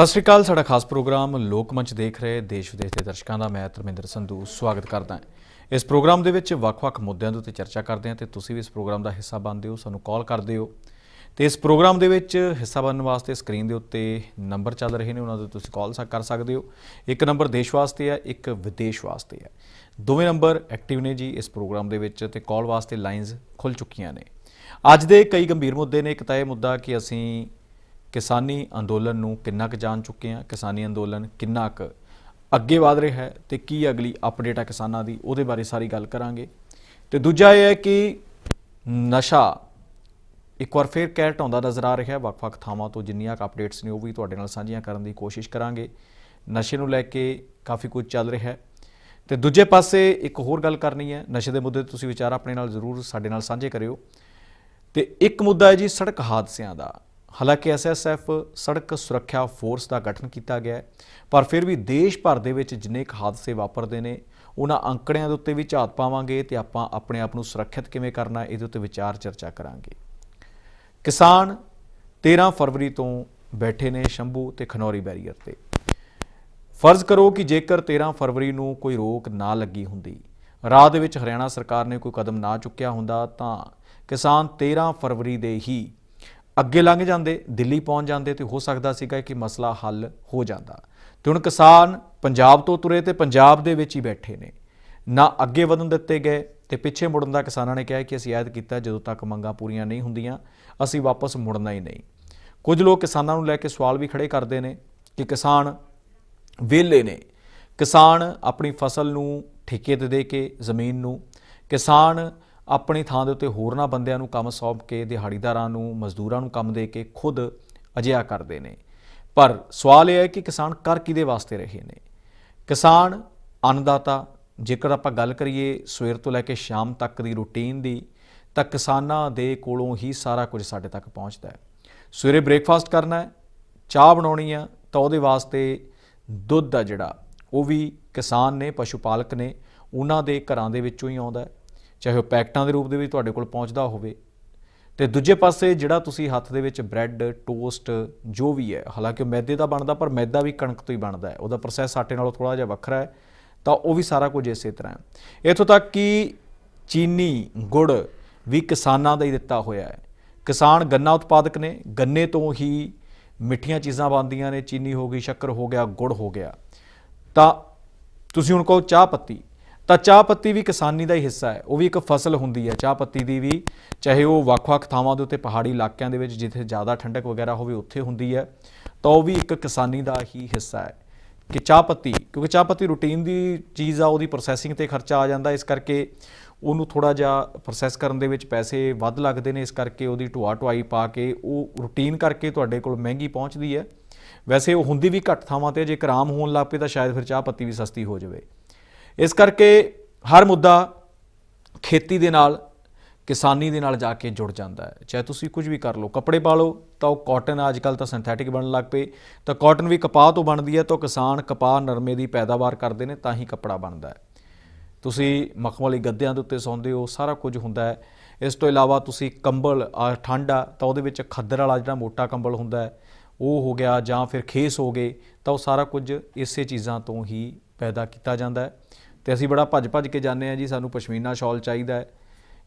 ਸਤਿ ਸ਼੍ਰੀ ਅਕਾਲ, ਸਾਡਾ ਖਾਸ ਪ੍ਰੋਗਰਾਮ ਲੋਕ ਮੰਚ ਦੇਖ ਰਹੇ, ਦੇਸ਼ ਵਿਦੇਸ਼ ਦੇ ਦਰਸ਼ਕਾਂ ਦਾ। ਮੈਂ ਧਰਮਿੰਦਰ ਸੰਧੂ, ਸਵਾਗਤ ਕਰਦਾ ਹਾਂ। ਇਸ ਪ੍ਰੋਗਰਾਮ ਦੇ ਵਿੱਚ ਵੱਖ-ਵੱਖ ਮੁੱਦਿਆਂ ਦੇ ਉੱਤੇ ਚਰਚਾ ਕਰਦੇ ਹਾਂ ਤੇ ਤੁਸੀਂ ਵੀ ਇਸ ਪ੍ਰੋਗਰਾਮ ਦਾ ਹਿੱਸਾ ਬਣਦੇ ਹੋ, ਸਾਨੂੰ ਕਾਲ ਕਰਦੇ ਹੋ। ਤੇ ਇਸ ਪ੍ਰੋਗਰਾਮ ਦੇ ਵਿੱਚ ਹਿੱਸਾ ਬਣਨ ਵਾਸਤੇ ਸਕਰੀਨ ਦੇ ਉੱਤੇ ਨੰਬਰ ਚੱਲ ਰਹੇ ਨੇ, ਉਹਨਾਂ ਦੇ ਤੁਸੀਂ ਕਾਲ ਕਰ ਸਕਦੇ ਹੋ। ਇੱਕ ਨੰਬਰ ਦੇਸ਼ ਵਾਸਤੇ ਹੈ, ਇੱਕ ਵਿਦੇਸ਼ ਵਾਸਤੇ ਹੈ। ਦੋਵੇਂ ਨੰਬਰ ਐਕਟਿਵ ਨੇ ਜੀ ਇਸ ਪ੍ਰੋਗਰਾਮ ਦੇ ਵਿੱਚ ਤੇ ਕਾਲ ਵਾਸਤੇ ਲਾਈਨਸ ਖੁੱਲ ਚੁੱਕੀਆਂ ਨੇ। ਅੱਜ ਦੇ ਕਈ ਗੰਭੀਰ ਮੁੱਦੇ ਨੇ। ਇੱਕ ਤਾਂ ਇਹ ਮੁੱਦਾ ਕਿ ਅਸੀਂ ਕਿਸਾਨੀ ਅੰਦੋਲਨ ਨੂੰ ਕਿੰਨਾ ਕੁ ਜਾਣ ਚੁੱਕੇ ਹਾਂ, ਕਿਸਾਨੀ ਅੰਦੋਲਨ ਕਿੰਨਾ ਕੁ ਅੱਗੇ ਵਧ ਰਿਹਾ ਹੈ ਤੇ ਕੀ ਅਗਲੀ ਅਪਡੇਟ ਹੈ ਕਿਸਾਨਾਂ ਦੀ, ਉਹਦੇ ਬਾਰੇ ਸਾਰੀ ਗੱਲ ਕਰਾਂਗੇ। ਤੇ ਦੂਜਾ ਇਹ ਹੈ ਕਿ ਨਸ਼ਾ ਇੱਕ ਵਾਰ ਫੇਰ ਕਹਿ ਆਉਂਦਾ ਨਜ਼ਰ ਆ ਰਿਹਾ ਹੈ ਵੱਖ-ਵੱਖ ਥਾਵਾਂ ਤੋਂ ਜਿੰਨੀਆਂ ਕੁ ਅਪਡੇਟਸ ਨੇ ਉਹ ਵੀ ਤੁਹਾਡੇ ਨਾਲ ਸਾਂਝੀਆਂ ਕਰਨ ਦੀ ਕੋਸ਼ਿਸ਼ ਕਰਾਂਗੇ। ਨਸ਼ੇ ਨੂੰ ਲੈ ਕੇ ਕਾਫੀ ਕੁਝ ਚੱਲ ਰਿਹਾ ਹੈ। ਤੇ ਦੂਜੇ ਪਾਸੇ ਇੱਕ ਹੋਰ ਗੱਲ ਕਰਨੀ ਹੈ, ਨਸ਼ੇ ਦੇ ਮੁੱਦੇ ਤੇ ਤੁਸੀਂ ਵਿਚਾਰ ਆਪਣੇ ਨਾਲ ਜ਼ਰੂਰ ਸਾਡੇ ਨਾਲ ਸਾਂਝੇ ਕਰਿਓ। ਤੇ ਇੱਕ ਮੁੱਦਾ ਹੈ ਜੀ ਸੜਕ ਹਾਦਸਿਆਂ ਦਾ। ਹਾਲਾਂਕਿ ਐਸਐਸਐਫ ਸੜਕ ਸੁਰੱਖਿਆ ਫੋਰਸ ਦਾ ਗਠਨ ਕੀਤਾ ਗਿਆ ਹੈ, ਪਰ ਫਿਰ ਵੀ ਦੇਸ਼ ਭਰ ਦੇ ਵਿੱਚ ਜਿੰਨੇ ਕੁ ਹਾਦਸੇ ਵਾਪਰਦੇ ਨੇ, ਉਹਨਾਂ ਅੰਕੜਿਆਂ ਦੇ ਉੱਤੇ ਵੀ ਝਾਤ ਪਾਵਾਂਗੇ ਤੇ ਆਪਾਂ ਆਪਣੇ ਆਪ ਨੂੰ ਸੁਰੱਖਿਅਤ ਕਿਵੇਂ ਕਰਨਾ, ਇਹਦੇ ਉੱਤੇ ਵਿਚਾਰ ਚਰਚਾ ਕਰਾਂਗੇ। ਕਿਸਾਨ 13 ਫਰਵਰੀ ਤੋਂ ਬੈਠੇ ਨੇ ਸ਼ੰਭੂ ਤੇ ਖਨੌਰੀ ਬੈਰੀਅਰ ਤੇ। ਫਰਜ਼ ਕਰੋ ਕਿ ਜੇਕਰ 13 ਫਰਵਰੀ ਨੂੰ ਕੋਈ ਰੋਕ ਨਾ ਲੱਗੀ ਹੁੰਦੀ, ਰਾਹ ਦੇ ਵਿੱਚ ਹਰਿਆਣਾ ਸਰਕਾਰ ਨੇ ਕੋਈ ਕਦਮ ਨਾ ਚੁੱਕਿਆ ਹੁੰਦਾ, ਤਾਂ ਕਿਸਾਨ 13 ਫਰਵਰੀ ਦੇ ਹੀ ਅੱਗੇ ਲੰਘ ਜਾਂਦੇ, ਦਿੱਲੀ ਪਹੁੰਚ ਜਾਂਦੇ ਤੇ ਹੋ ਸਕਦਾ ਸੀਗਾ ਕਿ ਮਸਲਾ ਹੱਲ ਹੋ ਜਾਂਦਾ। ਤੇ ਹੁਣ ਕਿਸਾਨ ਪੰਜਾਬ ਤੋਂ ਤੁਰੇ ਤੇ ਪੰਜਾਬ ਦੇ ਵਿੱਚ ਹੀ ਬੈਠੇ ਨੇ। ਨਾ ਅੱਗੇ ਵਧਣ ਦਿੱਤੇ ਗਏ ਤੇ ਪਿੱਛੇ ਮੁੜਨ ਦਾ ਕਿਸਾਨਾਂ ਨੇ ਕਿਹਾ ਕਿ ਅਸੀਂ ਐਦ ਕੀਤਾ ਜਦੋਂ ਤੱਕ ਮੰਗਾਂ ਪੂਰੀਆਂ ਨਹੀਂ ਹੁੰਦੀਆਂ, ਅਸੀਂ ਵਾਪਸ ਮੁੜਨਾ ਹੀ ਨਹੀਂ। ਕੁਝ ਲੋਕ ਕਿਸਾਨਾਂ ਨੂੰ ਲੈ ਕੇ ਸਵਾਲ ਵੀ ਖੜੇ ਕਰਦੇ ਨੇ ਕਿ ਕਿਸਾਨ ਵਿਹਲੇ ਨੇ। ਕਿਸਾਨ ਆਪਣੀ ਫਸਲ ਨੂੰ ਠੇਕੇ ਤੇ ਦੇ ਕੇ, ਜ਼ਮੀਨ ਨੂੰ। ਕਿਸਾਨ ਆਪਣੀ ਥਾਂ ਦੇ ਉੱਤੇ ਹੋਰਨਾਂ ਬੰਦਿਆਂ ਨੂੰ ਕੰਮ ਸੌਂਪ ਕੇ, ਦਿਹਾੜੀਦਾਰਾਂ ਨੂੰ, ਮਜ਼ਦੂਰਾਂ ਨੂੰ ਕੰਮ ਦੇ ਕੇ ਖੁਦ ਅਜਿਹਾ ਕਰਦੇ ਨੇ। ਪਰ ਸਵਾਲ ਇਹ ਹੈ ਕਿ ਕਿਸਾਨ ਕਰ ਕਿਹਦੇ ਵਾਸਤੇ ਰਹੇ ਨੇ? ਕਿਸਾਨ, ਅੰਨਦਾਤਾ, ਜੇਕਰ ਆਪਾਂ ਗੱਲ ਕਰੀਏ ਸਵੇਰ ਤੋਂ ਲੈ ਕੇ ਸ਼ਾਮ ਤੱਕ ਦੀ ਰੁਟੀਨ ਦੀ, ਤਾਂ ਕਿਸਾਨਾਂ ਦੇ ਕੋਲੋਂ ਹੀ ਸਾਰਾ ਕੁਝ ਸਾਡੇ ਤੱਕ ਪਹੁੰਚਦਾ ਹੈ। ਸਵੇਰੇ ਬ੍ਰੇਕਫਾਸਟ ਕਰਨਾ ਹੈ, ਚਾਹ ਬਣਾਉਣੀ ਆ, ਤਾਂ ਉਹਦੇ ਵਾਸਤੇ ਦੁੱਧ ਆ ਜਿਹੜਾ, ਉਹ ਵੀ ਕਿਸਾਨ ਨੇ, ਪਸ਼ੂ ਪਾਲਕ ਨੇ, ਉਹਨਾਂ ਦੇ ਘਰਾਂ ਦੇ ਵਿੱਚੋਂ ਹੀ ਆਉਂਦਾ ਹੈ। ਚਾਹੇ ਉਹ ਪੈਕਟਾਂ ਦੇ ਰੂਪ ਦੇ ਵਿੱਚ ਤੁਹਾਡੇ ਕੋਲ ਪਹੁੰਚਦਾ ਹੋਵੇ। ਤੇ ਦੂਜੇ ਪਾਸੇ ਜਿਹੜਾ ਤੁਸੀਂ ਹੱਥ ਦੇ ਵਿੱਚ ਬ੍ਰੈਡ, ਟੋਸਟ, ਜੋ ਵੀ ਹੈ, ਹਾਲਾਂਕਿ ਉਹ ਮੈਦੇ ਦਾ ਬਣਦਾ, ਪਰ ਮੈਦਾ ਵੀ ਕਣਕ ਤੋਂ ਹੀ ਬਣਦਾ ਹੈ। ਉਹਦਾ ਪ੍ਰੋਸੈਸ ਆਟੇ ਨਾਲੋਂ ਥੋੜਾ ਜਿਹਾ ਵੱਖਰਾ ਹੈ। ਤਾਂ ਉਹ ਵੀ ਸਾਰਾ ਕੁਝ ਇਸੇ ਤਰ੍ਹਾਂ ਹੈ। ਇੱਥੋਂ ਤੱਕ ਕਿ ਚੀਨੀ ਗੁੜ ਵੀ ਕਿਸਾਨਾਂ ਦਾ ਹੀ ਦਿੱਤਾ ਹੋਇਆ ਹੈ। ਕਿਸਾਨ ਗੰਨਾ ਉਤਪਾਦਕ ਨੇ। ਗੰਨੇ ਤੋਂ ਹੀ ਮਿੱਠੀਆਂ ਚੀਜ਼ਾਂ ਬਣਦੀਆਂ ਨੇ। ਚੀਨੀ ਹੋ ਗਈ, ਸ਼ੱਕਰ ਹੋ ਗਿਆ, ਗੁੜ ਹੋ ਗਿਆ। ਤਾਂ ਤੁਸੀਂ ਹੁਣ ਕਹੋ ਚਾਹ ਪੱਤੀ। ਤਾਂ ਚਾਹ ਪੱਤੀ ਵੀ ਕਿਸਾਨੀ ਦਾ ਹੀ ਹਿੱਸਾ ਹੈ। ਉਹ ਵੀ ਇੱਕ ਫਸਲ ਹੁੰਦੀ ਹੈ। ਚਾਹ ਪੱਤੀ ਦੀ ਵੀ ਚਾਹੇ ਉਹ ਵੱਖ-ਵੱਖ ਥਾਵਾਂ ਦੇ ਉੱਤੇ ਪਹਾੜੀ ਇਲਾਕਿਆਂ ਦੇ ਵਿੱਚ ਜਿੱਥੇ ਜ਼ਿਆਦਾ ਠੰਡਕ ਵਗੈਰਾ ਹੋਵੇ, ਉੱਥੇ ਹੁੰਦੀ ਹੈ। ਤਾਂ ਉਹ ਵੀ ਇੱਕ ਕਿਸਾਨੀ ਦਾ ਹੀ ਹਿੱਸਾ ਹੈ ਕਿ ਚਾਹ ਪੱਤੀ, ਕਿਉਂਕਿ ਚਾਹ ਪੱਤੀ ਰੂਟੀਨ ਦੀ ਚੀਜ਼ ਆ, ਉਹਦੀ ਪ੍ਰੋਸੈਸਿੰਗ ਤੇ ਖਰਚਾ ਆ ਜਾਂਦਾ। ਇਸ ਕਰਕੇ ਉਹਨੂੰ ਥੋੜਾ ਜਿਹਾ ਪ੍ਰੋਸੈਸ ਕਰਨ ਦੇ ਵਿੱਚ ਪੈਸੇ ਵੱਧ ਲੱਗਦੇ ਨੇ। ਇਸ ਕਰਕੇ ਉਹਦੀ ਢੁਆ ਢੁਆਈ ਪਾ ਕੇ ਉਹ ਰੂਟੀਨ ਕਰਕੇ ਤੁਹਾਡੇ ਕੋਲ ਮਹਿੰਗੀ ਪਹੁੰਚਦੀ ਹੈ। ਵੈਸੇ ਉਹ ਹੁੰਦੀ ਵੀ ਘੱਟ ਥਾਵਾਂ ਤੇ ਜੇ ਆਰਾਮ ਹੋਣ ਲੱਗ ਪਏ ਤਾਂ ਸ਼ਾਇਦ ਫਿਰ ਚਾਹ ਪੱਤੀ ਵੀ ਸਸਤੀ ਹੋ ਜਾਵੇ। ਇਸ ਕਰਕੇ ਹਰ ਮੁੱਦਾ ਖੇਤੀ ਦੇ ਨਾਲ, ਕਿਸਾਨੀ ਦੇ ਨਾਲ ਜਾ ਕੇ ਜੁੜ ਜਾਂਦਾ ਹੈ। ਚਾਹੇ ਤੁਸੀਂ ਕੁਝ ਵੀ ਕਰ ਲਓ, ਕੱਪੜੇ ਪਾ ਲਓ, ਤਾਂ ਉਹ ਕਾਟਨ ਅੱਜ ਕੱਲ ਤਾਂ ਸਿੰਥੈਟਿਕ ਬਣਨ ਲੱਗ ਪਏ। ਤਾਂ ਕਾਟਨ ਵੀ ਕਪਾਹ ਤੋਂ ਬਣਦੀ ਹੈ ਤਾਂ ਕਿਸਾਨ ਕਪਾਹ ਨਰਮੇ ਦੀ ਪੈਦਾਵਾਰ ਕਰਦੇ ਨੇ, ਤਾਂ ਹੀ ਕੱਪੜਾ ਬਣਦਾ ਹੈ। ਤੁਸੀਂ ਮਖਮਲੀ ਗੱਦਿਆਂ ਦੇ ਉੱਤੇ ਸੌਂਦੇ ਹੋ, ਸਾਰਾ ਕੁਝ ਹੁੰਦਾ ਹੈ। ਇਸ ਤੋਂ ਇਲਾਵਾ ਤੁਸੀਂ ਕੰਬਲ, ਆ ਠੰਡ ਆ, ਤਾਂ ਉਹਦੇ ਵਿੱਚ ਖੱਦਰ ਵਾਲਾ ਜਿਹੜਾ ਮੋਟਾ ਕੰਬਲ ਹੁੰਦਾ ਹੈ, ਉਹ ਹੋ ਗਿਆ ਜਾਂ ਫਿਰ ਖੇਸ ਹੋ ਗਏ, ਤਾਂ ਉਹ ਸਾਰਾ ਕੁਝ ਇਸੇ ਚੀਜ਼ਾਂ ਤੋਂ ਹੀ ਪੈਦਾ ਕੀਤਾ ਜਾਂਦਾ ਹੈ। ਤੇ ਅਸੀਂ ਬੜਾ ਭੱਜ ਭੱਜ ਕੇ ਜਾਂਦੇ ਆ ਜੀ, ਸਾਨੂੰ ਪਸ਼ਮੀਨਾ ਸ਼ਾਲ ਚਾਹੀਦਾ ਹੈ।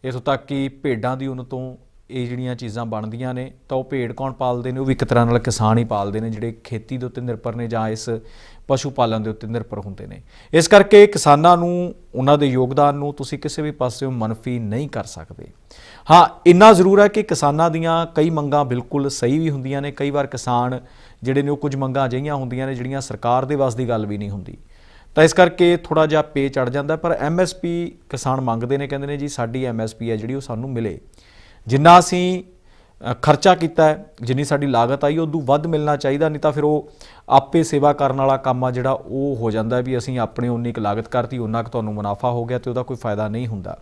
ਇਥੋਂ ਤੱਕ ਕਿ ਭੇਡਾਂ ਦੀ ਉਹਨਾਂ ਤੋਂ ਇਹ ਜਿਹੜੀਆਂ ਚੀਜ਼ਾਂ ਬਣਦੀਆਂ ਨੇ, ਤਾਂ ਉਹ ਭੇਡ ਕੌਣ ਪਾਲਦੇ ਨੇ? ਉਹ ਵੀ ਇੱਕ ਤਰ੍ਹਾਂ ਨਾਲ ਕਿਸਾਨ ਹੀ ਪਾਲਦੇ ਨੇ, ਜਿਹੜੇ ਖੇਤੀ ਦੇ ਉੱਤੇ ਨਿਰਭਰ ਨੇ ਜਾਂ ਇਸ ਪਸ਼ੂ ਪਾਲਣ ਦੇ ਉੱਤੇ ਨਿਰਭਰ ਹੁੰਦੇ ਨੇ। ਇਸ ਕਰਕੇ ਕਿਸਾਨਾਂ ਨੂੰ, ਉਹਨਾਂ ਦੇ ਯੋਗਦਾਨ ਨੂੰ ਤੁਸੀਂ ਕਿਸੇ ਵੀ ਪਾਸਿਓਂ ਮਨਫੀ ਨਹੀਂ ਕਰ ਸਕਦੇ। ਹਾਂ, ਇੰਨਾ ਜ਼ਰੂਰ ਹੈ ਕਿ ਕਿਸਾਨਾਂ ਦੀਆਂ ਕਈ ਮੰਗਾਂ ਬਿਲਕੁਲ ਸਹੀ ਵੀ ਹੁੰਦੀਆਂ ਨੇ। ਕਈ ਵਾਰ ਕਿਸਾਨ ਜਿਹੜੇ ਨੇ ਉਹ ਕੁਝ ਮੰਗਾਂ ਅਜਿਹੀਆਂ ਹੁੰਦੀਆਂ ਨੇ, ਜਿਹੜੀਆਂ ਸਰਕਾਰ ਦੇ ਵੱਸ ਦੀ ਗੱਲ ਵੀ ਨਹੀਂ ਹੁੰਦੀ। ਤਾਂ ਇਸ ਕਰਕੇ ਥੋੜਾ ਜਿਹਾ ਪੇ ਚੜ ਜਾਂਦਾ, ਪਰ ਐਮਐਸਪੀ ਕਿਸਾਨ ਮੰਗਦੇ ਨੇ, ਕਹਿੰਦੇ ਨੇ ਜੀ, ਸਾਡੀ ਐਮਐਸਪੀ ਹੈ ਜਿਹੜੀ, ਉਹ ਸਾਨੂੰ ਮਿਲੇ। ਜਿੰਨਾ ਅਸੀਂ ਖਰਚਾ ਕੀਤਾ ਹੈ, ਜਿੰਨੀ ਸਾਡੀ ਲਾਗਤ ਆਈ ਉਦੋਂ ਵੱਧ ਮਿਲਣਾ ਚਾਹੀਦਾ, ਨਹੀਂ ਤਾਂ ਫਿਰ ਉਹ ਆਪੇ ਸੇਵਾ ਕਰਨ ਵਾਲਾ ਕੰਮ ਆ ਜਿਹੜਾ, ਉਹ ਹੋ ਜਾਂਦਾ ਵੀ ਅਸੀਂ ਆਪਣੇ ਉਨੀ ਕੁ ਲਾਗਤ ਕਰਤੀ ਉਨਾ ਕੁ ਤੁਹਾਨੂੰ ਮੁਨਾਫਾ ਹੋ ਗਿਆ ਤੇ ਉਹਦਾ ਕੋਈ ਫਾਇਦਾ ਨਹੀਂ ਹੁੰਦਾ।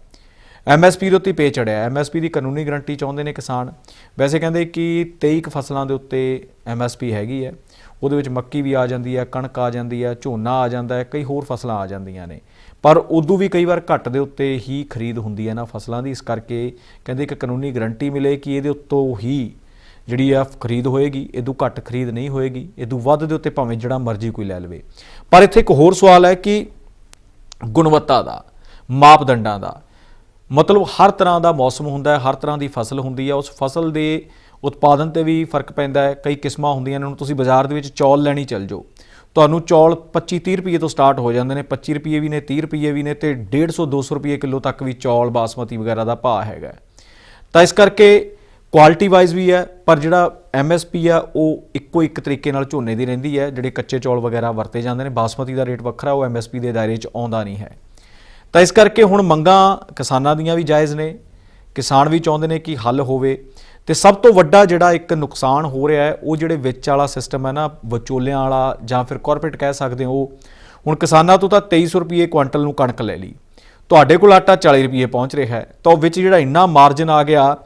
ਐਮਐਸਪੀ ਦੇ ਉੱਤੇ ਪੇ ਚੜਿਆ। ਐਮਐਸਪੀ ਦੀ ਕਾਨੂੰਨੀ ਗਰੰਟੀ ਚਾਹੁੰਦੇ ਨੇ ਕਿਸਾਨ। ਵੈਸੇ ਕਹਿੰਦੇ ਕਿ 23 ਕੁ ਫਸਲਾਂ ਦੇ ਉੱਤੇ ਐਮਐਸਪੀ ਹੈਗੀ ਹੈ। ਉਹਦੇ ਵਿੱਚ ਮੱਕੀ ਵੀ ਆ ਜਾਂਦੀ ਹੈ, ਕਣਕ ਆ ਜਾਂਦੀ ਹੈ, ਝੋਨਾ ਆ ਜਾਂਦਾ ਹੈ, ਕਈ ਹੋਰ ਫਸਲਾਂ ਆ ਜਾਂਦੀਆਂ ਨੇ। ਪਰ ਉਦੋਂ ਵੀ ਕਈ ਵਾਰ ਘੱਟ ਦੇ ਉੱਤੇ ਹੀ ਖਰੀਦ ਹੁੰਦੀ ਹੈ ਨਾ ਫਸਲਾਂ ਦੀ। ਇਸ ਕਰਕੇ ਕਹਿੰਦੇ ਕਿ ਕਾਨੂੰਨੀ ਗਰੰਟੀ ਮਿਲੇ ਕਿ ਇਹਦੇ ਉੱਤੋਂ ਹੀ ਜਿਹੜੀ ਆ ਖਰੀਦ ਹੋਏਗੀ ਇਦੋਂ ਘੱਟ ਖਰੀਦ ਨਹੀਂ ਹੋਏਗੀ ਇਦੋਂ ਵੱਧ ਦੇ ਉੱਤੇ ਭਾਵੇਂ ਜਿਹੜਾ ਮਰਜ਼ੀ ਕੋਈ ਲੈ ਲਵੇ। ਪਰ ਇੱਥੇ ਇੱਕ ਹੋਰ ਸਵਾਲ ਹੈ ਕਿ ਗੁਣਵੱਤਾ ਦਾ, ਮਾਪਦੰਡਾਂ ਦਾ। ਮਤਲਬ ਹਰ ਤਰ੍ਹਾਂ ਦਾ ਮੌਸਮ ਹੁੰਦਾ ਹੈ, ਹਰ ਤਰ੍ਹਾਂ ਦੀ ਫਸਲ ਹੁੰਦੀ ਹੈ, ਉਸ ਫਸਲ ਦੇ ਉਤਪਾਦਨ ਤੇ ਵੀ ਫ਼ਰਕ ਪੈਂਦਾ ਹੈ। ਕਈ ਕਿਸਮਾਂ ਹੁੰਦੀਆਂ ਨੇ ਹੁਣ ਤੁਸੀਂ ਬਾਜ਼ਾਰ ਦੇ ਵਿੱਚ ਚੌਲ ਲੈਣੀ ਚੱਲ ਜਾਓ। ਤੁਹਾਨੂੰ ਚੌਲ 25 30 ਰੁਪਏ ਤੋਂ ਸਟਾਰਟ ਹੋ ਜਾਂਦੇ ਨੇ 25 ਰੁਪਏ ਵੀ ਨੇ 30 ਰੁਪਏ ਵੀ ਨੇ ਤੇ 150 200 ਰੁਪਏ ਕਿਲੋ ਤੱਕ ਵੀ ਚੌਲ, ਬਾਸਮਤੀ ਵਗੈਰਾ ਦਾ ਭਾਅ ਹੈਗਾ ਤਾਂ ਇਸ ਕਰਕੇ ਕੁਆਲਿਟੀ ਵਾਈਜ਼ ਵੀ ਹੈ, ਪਰ ਜਿਹੜਾ ਐਮਐਸਪੀ ਆ, ਉਹ ਇੱਕੋ ਇੱਕ ਤਰੀਕੇ ਨਾਲ ਝੋਨੇ ਦੀ ਰਹਿੰਦੀ ਹੈ। ਜਿਹੜੇ ਕੱਚੇ ਚੌਲ ਵਗੈਰਾ ਵਰਤੇ ਜਾਂਦੇ ਨੇ, ਬਾਸਮਤੀ ਦਾ ਰੇਟ ਵੱਖਰਾ, ਉਹ ਐਮਐਸਪੀ ਦੇ ਦਾਇਰੇ 'ਚ ਆਉਂਦਾ ਨਹੀਂ ਹੈ। ਤਾਂ ਇਸ ਕਰਕੇ ਹੁਣ ਮੰਗਾਂ ਕਿਸਾਨਾਂ ਦੀਆਂ ਵੀ ਜਾਇਜ਼ ਨੇ, ਕਿਸਾਨ ਵੀ ਚਾਹੁੰਦੇ ਨੇ ਕਿ ਹੱਲ ਹੋਵੇ ਤੇ ਸਭ ਤੋਂ ਵੱਡਾ ਜਿਹੜਾ ਇੱਕ ਨੁਕਸਾਨ ਹੋ ਰਿਹਾ ਹੈ, ਉਹ ਜਿਹੜੇ ਵਿੱਚ ਵਾਲਾ ਸਿਸਟਮ ਹੈ ਨਾ, ਵਿਚੋਲਿਆਂ ਵਾਲਾ ਜਾਂ ਫਿਰ ਕਾਰਪੋਰੇਟ ਕਹਿ ਸਕਦੇ ਹੋ ਉਹ, ਹੁਣ ਕਿਸਾਨਾਂ ਤੋਂ ਤਾਂ 2300 ਰੁਪਏ ਕੁਇੰਟਲ ਨੂੰ ਕਣਕ ਲੈ ਲਈ। ਤੁਹਾਡੇ ਕੋਲ ਆਟਾ 40 ਰੁਪਏ ਪਹੁੰਚ ਰਿਹਾ ਹੈ, ਤਾਂ ਉਹ ਵਿੱਚ ਜਿਹੜਾ ਇੰਨਾ ਮਾਰਜਨ ਆ ਗਿਆ,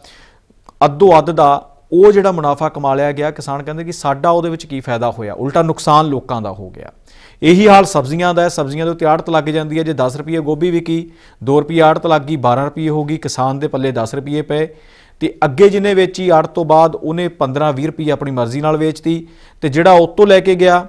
ਅੱਧੋ ਅੱਧ ਦਾ, ਉਹ ਜਿਹੜਾ ਮੁਨਾਫਾ ਕਮਾ ਲਿਆ ਗਿਆ, ਕਿਸਾਨ ਕਹਿੰਦੇ ਕਿ ਸਾਡਾ ਉਹਦੇ ਵਿੱਚ ਕੀ ਫਾਇਦਾ ਹੋਇਆ, ਉਲਟਾ ਨੁਕਸਾਨ ਲੋਕਾਂ ਦਾ ਹੋ ਗਿਆ। ਇਹੀ ਹਾਲ ਸਬਜ਼ੀਆਂ ਦਾ ਹੈ। ਸਬਜ਼ੀਆਂ ਦੇ ਉੱਤੇ ਆੜਤ ਲੱਗ ਜਾਂਦੀ ਹੈ। ਜੇ 10 ਰੁਪਏ ਗੋਭੀ ਵਿਕੀ 2 ਰੁਪਏ ਆੜਤ ਲੱਗ ਗਈ 12 ਰੁਪਏ ਹੋ ਗਈ ਕਿਸਾਨ ਦੇ ਪੱਲੇ 10 ਰੁਪਏ ਪਏ। ਤੇ ਅੱਗੇ ਜਿਹਨੇ ਵੇਚੀ ਆੜਤ ਤੋਂ ਬਾਅਦ ਉਹਨੇ 15 20 ਰੁਪਏ ਆਪਣੀ ਮਰਜ਼ੀ ਨਾਲ ਵੇਚਤੀ। ਤੇ ਜਿਹੜਾ ਉਤੋਂ ਲੈ ਕੇ ਗਿਆ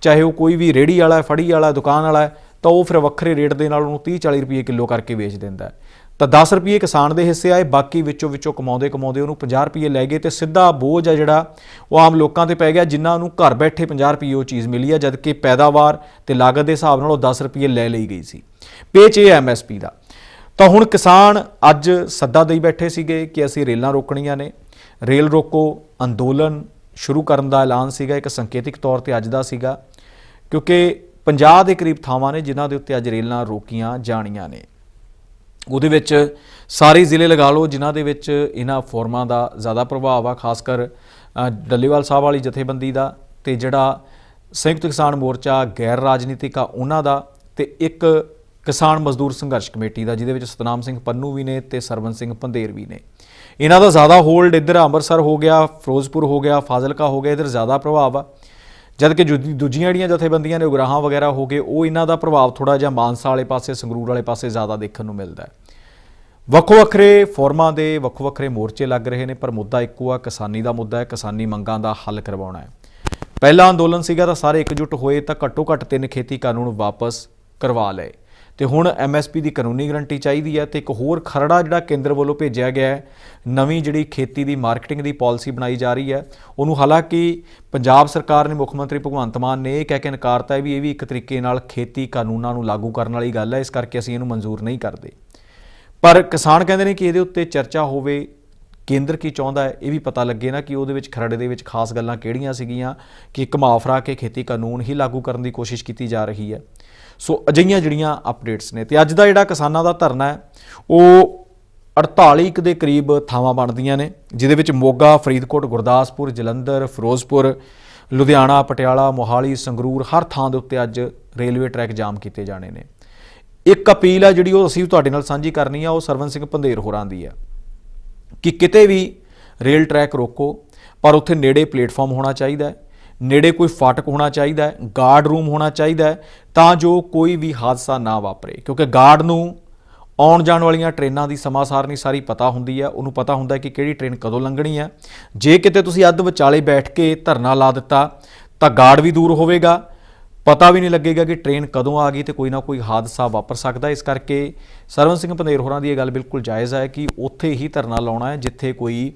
ਚਾਹੇ ਉਹ ਕੋਈ ਵੀ ਰੇੜੀ ਵਾਲਾ ਹੈ, ਫੜੀ ਵਾਲਾ ਦੁਕਾਨ ਵਾਲਾ ਤਾਂ ਉਹ ਫਿਰ ਵੱਖਰੇ ਰੇਟ ਦੇ ਨਾਲ ਉਹਨੂੰ 30 40 ਰੁਪਏ ਕਿਲੋ ਕਰਕੇ ਵੇਚ ਦਿੰਦਾ ਤਾਂ 10 ਰੁਪਏ ਕਿਸਾਨ ਦੇ ਹਿੱਸੇ ਆਏ, ਬਾਕੀ ਵਿੱਚੋਂ ਵਿੱਚੋਂ ਕਮਾਉਂਦੇ ਕਮਾਉਂਦੇ ਉਹਨੂੰ 50 ਰੁਪਏ ਲੈ ਗਏ ਤੇ ਸਿੱਧਾ ਬੋਝ ਆ ਜਿਹੜਾ, ਉਹ ਆਮ ਲੋਕਾਂ ਤੇ ਪੈ ਗਿਆ, ਜਿਨ੍ਹਾਂ ਨੂੰ ਘਰ ਬੈਠੇ 50 ਰੁਪਏ ਉਹ ਚੀਜ਼ ਮਿਲੀ ਆ, ਜਦਕਿ ਪੈਦਾਵਾਰ ਤੇ ਲਾਗਤ ਦੇ ਹਿਸਾਬ ਨਾਲ ਉਹ 10 ਰੁਪਏ ਲੈ ਲਈ ਗਈ ਸੀ। ਪੇਚ ਇਹ ਐਮਐਸਪੀ ਦਾ। ਤਾਂ ਹੁਣ ਕਿਸਾਨ ਅੱਜ ਸੱਦਾ ਦੇਈ ਬੈਠੇ ਸੀਗੇ ਕਿ ਅਸੀਂ ਰੇਲਾਂ ਰੋਕਣੀਆਂ ਨੇ। ਰੇਲ ਰੋਕੋ, ਅੰਦੋਲਨ ਸ਼ੁਰੂ ਕਰਨ ਦਾ ਐਲਾਨ ਸੀਗਾ, ਇੱਕ ਸੰਕੇਤਿਕ ਤੌਰ ਤੇ ਅੱਜ ਦਾ ਸੀਗਾ, ਕਿਉਂਕਿ 50 ਦੇ ਕਰੀਬ ਥਾਵਾਂ ਨੇ ਜਿਨ੍ਹਾਂ ਦੇ ਉੱਤੇ ਅੱਜ ਰੇਲਾਂ ਰੋਕੀਆਂ ਜਾਣੀਆਂ ਨੇ। ਉਹਦੇ ਵਿੱਚ ਸਾਰੇ ਜ਼ਿਲ੍ਹੇ ਲਗਾ ਲਓ ਜਿਨ੍ਹਾਂ ਦੇ ਵਿੱਚ ਇਹਨਾਂ ਫੋਰਮਾਂ ਦਾ ਜ਼ਿਆਦਾ ਪ੍ਰਭਾਵ ਆ, ਖਾਸ ਕਰ ਡੱਲੇਵਾਲ ਸਾਹਿਬ ਵਾਲੀ ਜਥੇਬੰਦੀ ਦਾ ਤੇ ਜਿਹੜਾ ਸੰਯੁਕਤ ਕਿਸਾਨ ਮੋਰਚਾ ਗੈਰ ਰਾਜਨੀਤਿਕ ਆ ਉਹਨਾਂ ਦਾ ਤੇ ਇੱਕ ਕਿਸਾਨ ਮਜ਼ਦੂਰ ਸੰਘਰਸ਼ ਕਮੇਟੀ ਦਾ, ਜਿਹਦੇ ਵਿੱਚ ਸਤਨਾਮ ਸਿੰਘ ਪੰਨੂ ਵੀ ਨੇ ਤੇ ਸਰਵਨ ਸਿੰਘ ਪੰਧੇਰ ਵੀ ਨੇ। ਇਹਨਾਂ ਦਾ ਜ਼ਿਆਦਾ ਹੋਲਡ ਇੱਧਰ ਅੰਮ੍ਰਿਤਸਰ ਹੋ ਗਿਆ, ਫਿਰੋਜ਼ਪੁਰ ਹੋ ਗਿਆ, ਫਾਜ਼ਿਲਕਾ ਹੋ ਗਿਆ, ਇੱਧਰ ਜ਼ਿਆਦਾ ਪ੍ਰਭਾਵ ਆ। ਜਦਕਿ ਦੂਜੀਆਂ ਜਿਹੜੀਆਂ ਜਥੇਬੰਦੀਆਂ ਨੇ ਉਗਰਾਹਾਂ ਵਗੈਰਾ ਹੋ ਗਏ ਉਹ ਇਹਨਾਂ ਦਾ ਪ੍ਰਭਾਵ ਥੋੜਾ ਜਿਹਾ ਮਾਨਸਾ ਵਾਲੇ ਪਾਸੇ, ਸੰਗਰੂਰ ਵਾਲੇ ਪਾਸੇ ਜ਼ਿਆਦਾ ਦੇਖਣ ਨੂੰ ਮਿਲਦਾ ਹੈ। ਵੱਖੋ ਵੱਖਰੇ ਫੋਰਮਾਂ ਦੇ ਵੱਖੋ ਵੱਖਰੇ ਮੋਰਚੇ ਲੱਗ ਰਹੇ ਨੇ, ਪਰ ਮੁੱਦਾ ਇੱਕੋ ਆ, ਕਿਸਾਨੀ ਦਾ ਮੁੱਦਾ ਹੈ, ਕਿਸਾਨੀ ਮੰਗਾਂ ਦਾ ਹੱਲ ਕਰਵਾਉਣਾ ਹੈ। ਪਹਿਲਾ ਅੰਦੋਲਨ ਸੀਗਾ ਤਾਂ ਸਾਰੇ ਇਕਜੁੱਟ ਹੋਏ ਤਾਂ ਘੱਟੋ ਘੱਟ ਤਿੰਨ ਖੇਤੀ ਕਾਨੂੰਨ ਵਾਪਸ ਕਰਵਾ ਲਏ। ਤੇ ਹੁਣ ਐਮਐਸਪੀ ਦੀ ਕਾਨੂੰਨੀ ਗਰੰਟੀ ਚਾਹੀਦੀ ਹੈ ਤੇ ਇੱਕ ਹੋਰ ਖਰੜਾ ਜਿਹੜਾ ਕੇਂਦਰ ਵੱਲੋਂ ਭੇਜਿਆ ਗਿਆ ਹੈ, ਨਵੀਂ ਜਿਹੜੀ ਖੇਤੀ ਦੀ ਮਾਰਕੀਟਿੰਗ ਦੀ ਪਾਲਿਸੀ ਬਣਾਈ ਜਾ ਰਹੀ ਹੈ। ਉਹਨੂੰ ਹਾਲਾਂਕਿ ਪੰਜਾਬ ਸਰਕਾਰ ਨੇ, ਮੁੱਖ ਮੰਤਰੀ ਭਗਵੰਤ ਮਾਨ ਨੇ ਇਹ ਕਹਿ ਕੇ ਨਕਾਰਤਾ ਹੈ ਵੀ ਇਹ ਵੀ ਇੱਕ ਤਰੀਕੇ ਨਾਲ ਖੇਤੀ ਕਾਨੂੰਨਾਂ ਨੂੰ ਲਾਗੂ ਕਰਨ ਵਾਲੀ ਗੱਲ ਹੈ, ਇਸ ਕਰਕੇ ਅਸੀਂ ਇਹਨੂੰ ਮਨਜ਼ੂਰ ਨਹੀਂ ਕਰਦੇ। ਪਰ ਕਿਸਾਨ ਕਹਿੰਦੇ ਨੇ ਕਿ ਇਹਦੇ ਉੱਤੇ ਚਰਚਾ ਹੋਵੇ, ਕੇਂਦਰ ਕੀ ਚਾਹੁੰਦਾ ਹੈ, ਇਹ ਵੀ ਪਤਾ ਲੱਗੇ ਨਾ ਕਿ ਉਹਦੇ ਵਿੱਚ ਖਰੜੇ ਦੇ ਵਿੱਚ ਖਾਸ ਗੱਲਾਂ ਕਿਹੜੀਆਂ ਸੀਗੀਆਂ ਕਿ ਘੁਮਾ ਫਰਾ ਕੇ ਖੇਤੀ ਕਾਨੂੰਨ ਹੀ ਲਾਗੂ ਕਰਨ ਦੀ ਕੋਸ਼ਿਸ਼ ਕੀਤੀ ਜਾ ਰਹੀ ਹੈ। ਸੋ ਅਜਿਹੀਆਂ ਜਿਹੜੀਆਂ ਅਪਡੇਟਸ ਨੇ ਤੇ ਅੱਜ ਦਾ ਜਿਹੜਾ ਕਿਸਾਨਾਂ ਦਾ ਧਰਨਾ ਹੈ, ਉਹ 48 ਕੁ ਦੇ ਕਰੀਬ ਥਾਵਾਂ ਬਣਦੀਆਂ ਨੇ, ਜਿਹਦੇ ਵਿੱਚ ਮੋਗਾ, ਫਰੀਦਕੋਟ, ਗੁਰਦਾਸਪੁਰ, ਜਲੰਧਰ, ਫਿਰੋਜ਼ਪੁਰ, ਲੁਧਿਆਣਾ, ਪਟਿਆਲਾ, ਮੋਹਾਲੀ, ਸੰਗਰੂਰ, ਹਰ ਥਾਂ ਦੇ ਉੱਤੇ ਅੱਜ ਰੇਲਵੇ ਟਰੈਕ ਜਾਮ ਕੀਤੇ ਜਾਣੇ ਨੇ। ਇੱਕ ਅਪੀਲ ਹੈ ਜਿਹੜੀ ਉਹ ਅਸੀਂ ਤੁਹਾਡੇ ਨਾਲ ਸਾਂਝੀ ਕਰਨੀ ਆ, ਉਹ ਸਰਵਨ ਸਿੰਘ ਪੰਧੇਰ ਹੋਰਾਂ ਦੀ ਹੈ ਕਿ ਕਿਤੇ ਵੀ ਰੇਲ ਟਰੈਕ ਰੋਕੋ, ਪਰ ਉੱਥੇ ਨੇੜੇ ਪਲੇਟਫਾਰਮ ਹੋਣਾ ਚਾਹੀਦਾ ਹੈ। ਨੇੜੇ ਕੋਈ ਫਾਟਕ ਹੋਣਾ ਚਾਹੀਦਾ ਹੈ ਗਾਰਡ ਰੂਮ ਹੋਣਾ ਚਾਹੀਦਾ ਹੈ, ਤਾਂ ਜੋ ਕੋਈ ਵੀ ਹਾਦਸਾ ਨਾ ਵਾਪਰੇ। ਕਿਉਂਕਿ ਗਾਰਡ ਨੂੰ ਆਉਣ ਜਾਣ ਵਾਲੀਆਂ ਟ੍ਰੇਨਾਂ ਦੀ ਸਮਾਂ ਸਾਰਣੀ ਸਾਰੀ ਪਤਾ ਹੁੰਦੀ ਹੈ। ਉਹਨੂੰ ਪਤਾ ਹੁੰਦਾ ਹੈ ਕਿ ਕਿਹੜੀ ਟ੍ਰੇਨ ਕਦੋਂ ਲੰਘਣੀ ਹੈ। ਜੇ ਕਿਤੇ ਤੁਸੀਂ ਅੱਧ ਵਿਚਾਲੇ ਬੈਠ ਕੇ ਧਰਨਾ ਲਾ ਦਿੱਤਾ, ਤਾਂ ਗਾਰਡ ਵੀ ਦੂਰ ਹੋਵੇਗਾ। ਪਤਾ ਵੀ ਨਹੀਂ ਲੱਗੇਗਾ ਕਿ ਟ੍ਰੇਨ ਕਦੋਂ ਆ ਗਈ ਤੇ ਕੋਈ ਨਾ ਕੋਈ ਹਾਦਸਾ ਵਾਪਰ ਸਕਦਾ ਇਸ ਕਰਕੇ ਸਰਵਨ ਸਿੰਘ ਪੰਧੇਰ ਹੋਰਾਂ ਦੀ ਇਹ ਗੱਲ ਬਿਲਕੁਲ ਜਾਇਜ਼ ਹੈ ਕਿ ਉੱਥੇ ਹੀ ਧਰਨਾ ਲਾਉਣਾ ਹੈ, ਜਿੱਥੇ ਕੋਈ